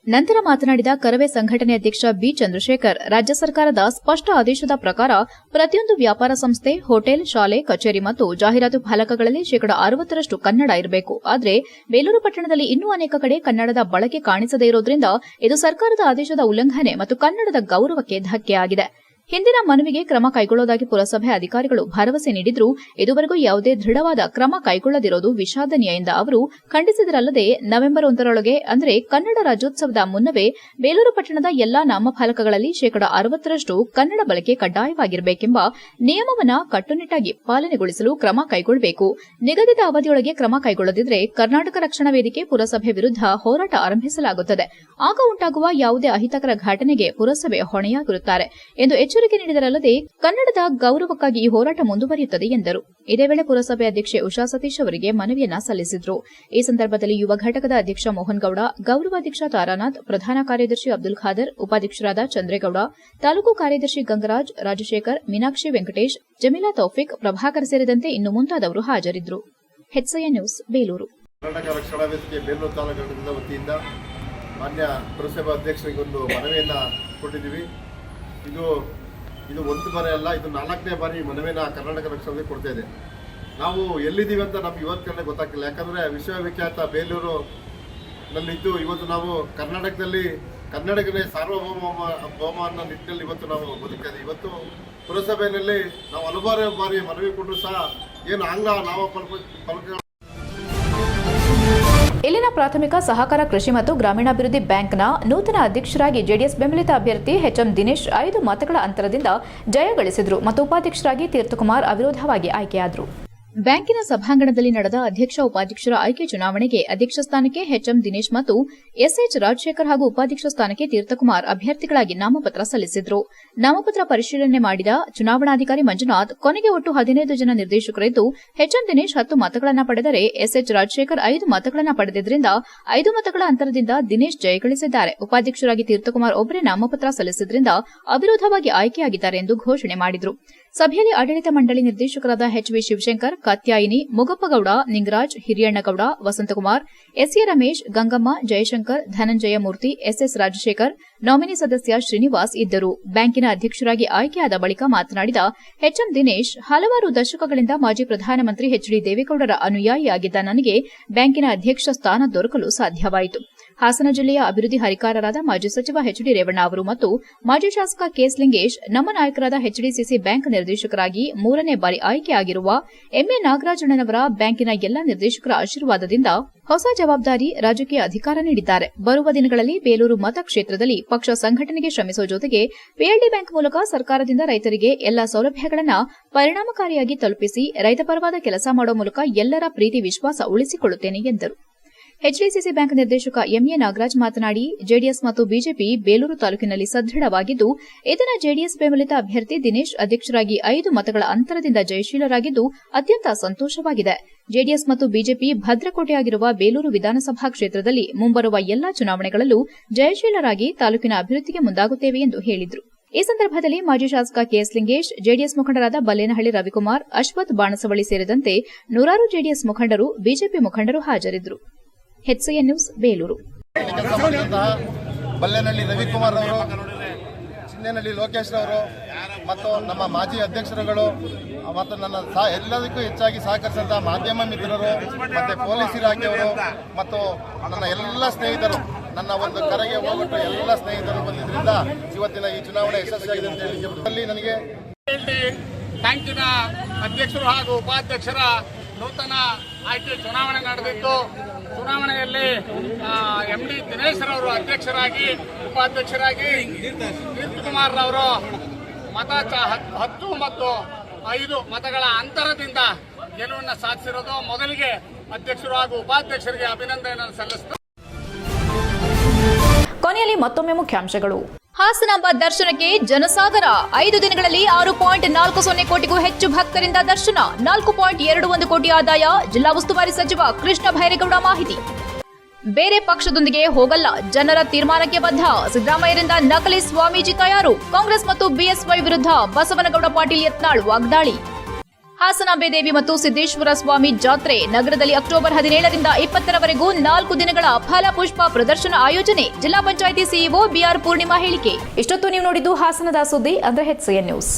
ನಂತರ ಮಾತನಾಡಿದ ಕರವೇ ಸಂಘಟನೆ ಅಧ್ಯಕ್ಷ ಬಿ ಚಂದ್ರಶೇಖರ್, ರಾಜ್ಯ ಸರ್ಕಾರದ ಸ್ಪಷ್ಟ ಆದೇಶದ ಪ್ರಕಾರ ಪ್ರತಿಯೊಂದು ವ್ಯಾಪಾರ ಸಂಸ್ಥೆ, ಹೋಟೆಲ್, ಶಾಲೆ, ಕಚೇರಿ ಮತ್ತು ಜಾಹೀರಾತು ಫಲಕಗಳಲ್ಲಿ ಶೇಕಡ ಅರವತ್ತರಷ್ಟು ಕನ್ನಡ ಇರಬೇಕು. ಆದರೆ ಬೇಲೂರು ಪಟ್ಟಣದಲ್ಲಿ ಇನ್ನೂ ಅನೇಕ ಕಡೆ ಕನ್ನಡದ ಬಳಕೆ ಕಾಣಿಸದೇ ಇರೋದ್ರಿಂದ ಇದು ಸರ್ಕಾರದ ಆದೇಶದ ಉಲ್ಲಂಘನೆ ಮತ್ತು ಕನ್ನಡದ ಗೌರವಕ್ಕೆ ಧಕ್ಕೆಯಾಗಿದೆ ಹಿಂದಿನ ಮನವಿಗೆ ಕ್ರಮ ಕೈಗೊಳ್ಳೋದಾಗಿ ಪುರಸಭೆ ಅಧಿಕಾರಿಗಳು ಭರವಸೆ ನೀಡಿದ್ರು ಇದುವರೆಗೂ ಯಾವುದೇ ದೃಢವಾದ ಕ್ರಮ ಕೈಗೊಳ್ಳದಿರೋದು ವಿಷಾದನೀಯ ಎಂದ ಅವರು ಖಂಡಿಸಿದರಲ್ಲದೆ ನವೆಂಬರ್ ಒಂದರೊಳಗೆ, ಅಂದರೆ ಕನ್ನಡ ರಾಜ್ಯೋತ್ಸವದ ಮುನ್ನವೇ ಬೇಲೂರು ಪಟ್ಟಣದ ಎಲ್ಲಾ ನಾಮಫಲಕಗಳಲ್ಲಿ ಶೇಕಡ ಅರವತ್ತರಷ್ಟು ಕನ್ನಡ ಬಳಕೆ ಕಡ್ಡಾಯವಾಗಿರಬೇಕೆಂಬ ನಿಯಮವನ್ನ ಕಟ್ಟುನಿಟ್ಟಾಗಿ ಪಾಲನೆಗೊಳಿಸಲು ಕ್ರಮ ಕೈಗೊಳ್ಳಬೇಕು. ನಿಗದಿತ ಅವಧಿಯೊಳಗೆ ಕ್ರಮ ಕೈಗೊಳ್ಳದಿದ್ದರೆ ಕರ್ನಾಟಕ ರಕ್ಷಣಾ ವೇದಿಕೆ ಪುರಸಭೆ ವಿರುದ್ಧ ಹೋರಾಟ ಆರಂಭಿಸಲಾಗುತ್ತದೆ. ಆಗ ಉಂಟಾಗುವ ಯಾವುದೇ ಅಹಿತಕರ ಘಟನೆಗೆ ಪುರಸಭೆ ಹೊಣೆಯಾಗಿರುತ್ತಾರೆ. ಎಂದು ಎಚ್ಚರಿಕೆ ನೀಡಿದರಲ್ಲದೆ ಕನ್ನಡದ ಗೌರವಕ್ಕಾಗಿ ಈ ಹೋರಾಟ ಮುಂದುವರಿಯುತ್ತದೆ ಎಂದರು. ಇದೇ ವೇಳೆ ಪುರಸಭೆ ಅಧ್ಯಕ್ಷೆ ಉಷಾ ಸತೀಶ್ ಅವರಿಗೆ ಮನವಿಯನ್ನ ಸಲ್ಲಿಸಿದರು. ಈ ಸಂದರ್ಭದಲ್ಲಿ ಯುವ ಘಟಕದ ಅಧ್ಯಕ್ಷ ಮೋಹನ್ ಗೌಡ ಗೌರವಾಧ್ಯಕ್ಷ ತಾರಾನಾಥ್, ಪ್ರಧಾನ ಕಾರ್ಯದರ್ಶಿ ಅಬ್ದುಲ್ ಖಾದರ್, ಉಪಾಧ್ಯಕ್ಷರಾದ ಚಂದ್ರೇಗೌಡ, ತಾಲೂಕು ಕಾರ್ಯದರ್ಶಿ ಗಂಗರಾಜ್, ರಾಜಶೇಖರ್, ಮೀನಾಕ್ಷಿ ವೆಂಕಟೇಶ್, ಜಮೀಲಾ ತೌಫಿಕ್, ಪ್ರಭಾಕರ್ ಸೇರಿದಂತೆ ಇನ್ನು ಮುಂತಾದವರು ಹಾಜರಿದ್ದರು ನ್ಯೂಸ್, ಬೇಲೂರು. ಕರ್ನಾಟಕ ರಕ್ಷಣಾ ವೇದಿಕೆ ಬೇಲೂರು ತಾಲೂಕು ಘಟಕದ ವತಿಯಿಂದ ಮಾನ್ಯ ಪುರಸಭಾ ಅಧ್ಯಕ್ಷರಿಗೆ ಒಂದು ಮನವಿಯನ್ನು ಕೊಟ್ಟಿದ್ದೀವಿ. ಇದು ಇದು ಒಂದು ಬಾರಿ ಅಲ್ಲ, ಇದು ನಾಲ್ಕನೇ ಬಾರಿ ಮನವಿನ ಕರ್ನಾಟಕ ರಕ್ಷಣೆ ಕೊಡ್ತಾ ಇದೆ. ನಾವು ಎಲ್ಲಿದ್ದೀವಿ ಅಂತ ನಮ್ಗೆ ಇವತ್ತು ಕಡೆ ಗೊತ್ತಾಗ್ತಿಲ್ಲ. ಯಾಕಂದರೆ ವಿಶ್ವವಿಖ್ಯಾತ ಬೇಲೂರು ನಲ್ಲಿದ್ದು ಇವತ್ತು ನಾವು ಕರ್ನಾಟಕದಲ್ಲಿ ಕನ್ನಡಕನೇ ಸಾರ್ವಭೌಮ ಭೌಮ ಅನ್ನೋ ನಿಟ್ಟಿನಲ್ಲಿ ಇವತ್ತು ನಾವು ಬದುಕಿದ್ದೀವಿ ಇವತ್ತು ಪುರಸಭೆಯಲ್ಲಿ ನಾವು ಹಲವಾರು ಬಾರಿ ಮನವಿ ಕೊಟ್ಟರು ಸಹ, ಏನು ಆಂಗ್ಲ ಫಲಕ ಫಲಕ ಇಲ್ಲಿನ ಪ್ರಾಥಮಿಕ ಸಹಕಾರ ಕೃಷಿ ಮತ್ತು ಗ್ರಾಮೀಣಾಭಿವೃದ್ಧಿ ಬ್ಯಾಂಕ್ನ ನೂತನ ಅಧ್ಯಕ್ಷರಾಗಿ ಜೆಡಿಎಸ್ ಬೆಂಬಲಿತ ಅಭ್ಯರ್ಥಿ ಎಚ್ಎಂ ದಿನೇಶ್ ಐದು ಮತಗಳ ಅಂತರದಿಂದ ಜಯಗಳಿಸಿದರು ಮತ್ತು ಉಪಾಧ್ಯಕ್ಷರಾಗಿ ತೀರ್ಥಕುಮಾರ್ ಅವಿರೋಧವಾಗಿ ಆಯ್ಕೆಯಾದರು. ಬ್ಯಾಂಕಿನ ಸಭಾಂಗಣದಲ್ಲಿ ನಡೆದ ಅಧ್ಯಕ್ಷ ಉಪಾಧ್ಯಕ್ಷರ ಆಯ್ಕೆ ಚುನಾವಣೆಗೆ ಅಧ್ಯಕ್ಷ ಸ್ಥಾನಕ್ಕೆ ಎಚ್ಎಂ ದಿನೇಶ್ ಮತ್ತು ಎಸ್ಎಚ್ ರಾಜಶೇಖರ್ ಹಾಗೂ ಉಪಾಧ್ಯಕ್ಷ ಸ್ಥಾನಕ್ಕೆ ತೀರ್ಥಕುಮಾರ್ ಅಭ್ಯರ್ಥಿಗಳಾಗಿ ನಾಮಪತ್ರ ಸಲ್ಲಿಸಿದರು. ನಾಮಪತ್ರ ಪರಿಶೀಲನೆ ಮಾಡಿದ ಚುನಾವಣಾಧಿಕಾರಿ ಮಂಜುನಾಥ್, ಕೊನೆಗೆ ಒಟ್ಟು ಹದಿನೈದು ಜನ ನಿರ್ದೇಶಕರಿದ್ದು ಎಚ್ಎಂ ದಿನೇಶ್ ಹತ್ತು ಮತಗಳನ್ನು ಪಡೆದರೆ ಎಸ್ಎಚ್ ರಾಜಶೇಖರ್ ಐದು ಮತಗಳನ್ನು ಪಡೆದಿದ್ದರಿಂದ ಐದು ಮತಗಳ ಅಂತರದಿಂದ ದಿನೇಶ್ ಜಯಗಳಿಸಿದ್ದಾರೆ. ಉಪಾಧ್ಯಕ್ಷರಾಗಿ ತೀರ್ಥಕುಮಾರ್ ಒಬ್ಬರೇ ನಾಮಪತ್ರ ಸಲ್ಲಿಸಿದ್ರಿಂದ ಅವಿರೋಧವಾಗಿ ಆಯ್ಕೆಯಾಗಿದ್ದಾರೆ ಎಂದು ಘೋಷಣೆ ಮಾಡಿದರು. ಸಭೆಯಲ್ಲಿ ಆಡಳಿತ ಮಂಡಳಿ ನಿರ್ದೇಶಕರಾದ HV Shivashankar, Katyayini, Mugappagowda, Ningaraj, Hiriyannagowda, Vasanthakumar, SA Ramesh, Gangamma, Jayashankar, Dhananjaya Murthy, SS Rajashekar nominee ಸದಸ್ಯ ಶ್ರೀನಿವಾಸ್ ಇದ್ದರು. ಬ್ಯಾಂಕಿನ ಅಧ್ಯಕ್ಷರಾಗಿ ಆಯ್ಕೆಯಾದ ಬಳಿಕ ಮಾತನಾಡಿದ ಎಚ್ಎಂ ದಿನೇಶ್, ಹಲವಾರು ದಶಕಗಳಿಂದ ಮಾಜಿ ಪ್ರಧಾನಮಂತ್ರಿ ಎಚ್ಡಿ ದೇವೇಗೌಡರ ಅನುಯಾಯಿಯಾಗಿದ್ದ ನನಗೆ ಬ್ಯಾಂಕಿನ ಅಧ್ಯಕ್ಷ ಸ್ಥಾನ ದೊರಕಲು ಸಾಧ್ಯವಾಯಿತು. ಹಾಸನ ಜಿಲ್ಲೆಯ ಅಭಿವೃದ್ಧಿ ಹರಿಕಾರರಾದ ಮಾಜಿ ಸಚಿವ ಎಚ್ಡಿ ರೇವಣ್ಣ ಅವರು ಮತ್ತು ಮಾಜಿ ಶಾಸಕ ಕೆಎಸ್ ಲಿಂಗೇಶ್, ನಮ್ಮ ನಾಯಕರಾದ ಎಚ್ಡಿಸಿಸಿ ಬ್ಯಾಂಕ್ ನಿರ್ದೇಶಕರಾಗಿ ಮೂರನೇ ಬಾರಿ ಆಯ್ಕೆಯಾಗಿರುವ ಎಂಎ ನಾಗರಾಜಣ್ಣನವರ ಬ್ಯಾಂಕಿನ ಎಲ್ಲಾ ನಿರ್ದೇಶಕರ ಆಶೀರ್ವಾದದಿಂದ ಹೊಸ ಜವಾಬ್ದಾರಿ ರಾಜಕೀಯ ಅಧಿಕಾರ ನೀಡಿದ್ದಾರೆ. ಬರುವ ದಿನಗಳಲ್ಲಿ ಬೇಲೂರು ಮತಕ್ಷೇತ್ರದಲ್ಲಿ ಪಕ್ಷ ಸಂಘಟನೆಗೆ ಶ್ರಮಿಸುವ ಜೊತೆಗೆ ಪಿಎಲ್ಡಿ ಬ್ಯಾಂಕ್ ಮೂಲಕ ಸರ್ಕಾರದಿಂದ ರೈತರಿಗೆ ಎಲ್ಲಾ ಸೌಲಭ್ಯಗಳನ್ನು ಪರಿಣಾಮಕಾರಿಯಾಗಿ ತಲುಪಿಸಿ ರೈತಪರವಾದ ಕೆಲಸ ಮಾಡುವ ಮೂಲಕ ಎಲ್ಲರ ಪ್ರೀತಿ ವಿಶ್ವಾಸ ಉಳಿಸಿಕೊಳ್ಳುತ್ತೇನೆ ಎಂದರು. ಎಚ್ಡಿಸಿಸಿ ಬ್ಯಾಂಕ್ ನಿರ್ದೇಶಕ ಎಂಎ ನಾಗರಾಜ್ ಮಾತನಾಡಿ, ಜೆಡಿಎಸ್ ಮತ್ತು ಬಿಜೆಪಿ ಬೇಲೂರು ತಾಲೂಕಿನಲ್ಲಿ ಸದೃಢವಾಗಿದ್ದು, ಇದರ ಜೆಡಿಎಸ್ ಬೆಂಬಲಿತ ಅಭ್ಯರ್ಥಿ ದಿನೇಶ್ ಅಧ್ಯಕ್ಷರಾಗಿ ಐದು ಮತಗಳ ಅಂತರದಿಂದ ಜಯಶೀಲರಾಗಿದ್ದು, ಅತ್ಯಂತ ಸಂತೋಷವಾಗಿದೆ. ಜೆಡಿಎಸ್ ಮತ್ತು ಬಿಜೆಪಿ ಭದ್ರಕೋಟೆಯಾಗಿರುವ ಬೇಲೂರು ವಿಧಾನಸಭಾ ಕ್ಷೇತ್ರದಲ್ಲಿ ಮುಂಬರುವ ಎಲ್ಲಾ ಚುನಾವಣೆಗಳಲ್ಲೂ ಜಯಶೀಲರಾಗಿ ತಾಲೂಕಿನ ಅಭಿವೃದ್ಧಿಗೆ ಮುಂದಾಗುತ್ತೇವೆ ಎಂದು ಹೇಳಿದರು. ಈ ಸಂದರ್ಭದಲ್ಲಿ ಮಾಜಿ ಶಾಸಕ ಕೆಎಸ್ ಲಿಂಗೇಶ್, ಜೆಡಿಎಸ್ ಮುಖಂಡರಾದ ಬಲ್ಲೇನಹಳ್ಳಿ ರವಿಕುಮಾರ್, ಅಶ್ವಥ್ ಬಾಣಸವಳಿ ಸೇರಿದಂತೆ ನೂರಾರು ಜೆಡಿಎಸ್ ಮುಖಂಡರು, ಬಿಜೆಪಿ ಮುಖಂಡರು ಹಾಜರಿದ್ದರು ಬೇಲೂರು. ಬಲ್ಲೇನಹಳ್ಳಿ ರವಿಕುಮಾರ್ ಅವರು ಚಿನ್ನೇನಹಳ್ಳಿ ಲೋಕೇಶ್ರವರು ಮತ್ತು ನಮ್ಮ ಮಾಜಿ ಅಧ್ಯಕ್ಷರುಗಳು, ಮತ್ತು ನನ್ನ ಸಹ ಎಲ್ಲದಕ್ಕೂ ಹೆಚ್ಚಾಗಿ ಸಹಕರಿಸಿದಂತಹ ಮಾಧ್ಯಮ ಮಿತ್ರರು, ಮತ್ತು ಪೊಲೀಸ್ ಇಲಾಖೆಯವರು ಮತ್ತು ನನ್ನ ಎಲ್ಲ ಸ್ನೇಹಿತರು, ನನ್ನ ಒಂದು ಕರೆಗೆ ಹೋಗ್ಬಿಟ್ಟು ಎಲ್ಲ ಸ್ನೇಹಿತರು ಬಂದಿದ್ದರಿಂದ ಇವತ್ತಿನ ಈ ಚುನಾವಣೆ ಯಶಸ್ವಿಯಾಗಿದೆ ಅಂತ ಹೇಳಿ ನನಗೆ ಅಧ್ಯಕ್ಷರು ಹಾಗೂ ಉಪಾಧ್ಯಕ್ಷರ ನೂತನ ಆಯ್ಕೆ ಚುನಾವಣೆ ನಡೆದಿತ್ತು. ಚುನಾವಣೆಯಲ್ಲಿ ಎಂ ಡಿ ದಿನೇಶ್ ರವರು ಅಧ್ಯಕ್ಷರಾಗಿ, ಉಪಾಧ್ಯಕ್ಷರಾಗಿ ಕುಮಾರ್ ರವರು ಮತ ಹತ್ತು ಮತ್ತು ಐದು ಮತಗಳ ಅಂತರದಿಂದ ಗೆಲುವನ್ನು ಸಾಧಿಸಿರೋದು. ಮೊದಲಿಗೆ ಅಧ್ಯಕ್ಷರು ಹಾಗೂ ಉಪಾಧ್ಯಕ್ಷರಿಗೆ ಅಭಿನಂದನೆಯನ್ನು ಸಲ್ಲಿಸ್ತಾ ಕೊನೆಯಲ್ಲಿ ಮತ್ತೊಮ್ಮೆ ಮುಖ್ಯಾಂಶಗಳು. ಹಾಸನಾಂಬ ದರ್ಶನಕ್ಕೆ ಜನಸಾಗರ. ಐದು ದಿನಗಳಲ್ಲಿ ಆರು ಪಾಯಿಂಟ್ ನಾಲ್ಕು ಸೊನ್ನೆ ಕೋಟಿಗೂ ಹೆಚ್ಚು ಭಕ್ತರಿಂದ ದರ್ಶನ. ನಾಲ್ಕು ಪಾಯಿಂಟ್ ಎರಡು ಒಂದು ಕೋಟಿ ಆದಾಯ. ಜಿಲ್ಲಾ ಉಸ್ತುವಾರಿ ಸಚಿವ ಕೃಷ್ಣ ಭೈರೇಗೌಡ ಮಾಹಿತಿ. ಬೇರೆ ಪಕ್ಷದೊಂದಿಗೆ ಹೋಗಲ್ಲ. ಜನರ ತೀರ್ಮಾನಕ್ಕೆ ಬದ್ಧ. ಸಿದ್ದರಾಮಯ್ಯರಿಂದ ನಕಲಿ ಸ್ವಾಮೀಜಿ ತಯಾರು. ಕಾಂಗ್ರೆಸ್ ಮತ್ತು ಬಿಎಸ್ವೈ ವಿರುದ್ಧ ಬಸವನಗೌಡ ಪಾಟೀಲ್ ಯತ್ನಾಳ್ ವಾಗ್ದಾಳಿ. ಹಾಸನಾಂಬೆ ದೇವಿ ಮತ್ತು ಸಿದ್ದೇಶ್ವರ ಸ್ವಾಮಿ ಜಾತ್ರೆ ನಗರದಲ್ಲಿ ಅಕ್ಟೋಬರ್ ಹದಿನೇಳರಿಂದ ಇಪ್ಪತ್ತರವರೆಗೂ ನಾಲ್ಕು ದಿನಗಳ ಫಲಪುಷ್ಪ ಪ್ರದರ್ಶನ ಆಯೋಜನೆ ಜಿಲ್ಲಾ ಪಂಚಾಯಿತಿ ಸಿಇಒ ಬಿಆರ್ ಪೂರ್ಣಿಮಾ ಹೇಳಿಕೆ. ಇಷ್ಟೊತ್ತು ನೀವು ನೋಡಿದ್ದು ಹಾಸನದ ಸುದ್ದಿ ಅಂದ್ರೆ ಹೆಚ್ಸಿಎನ್ ನ್ಯೂಸ್.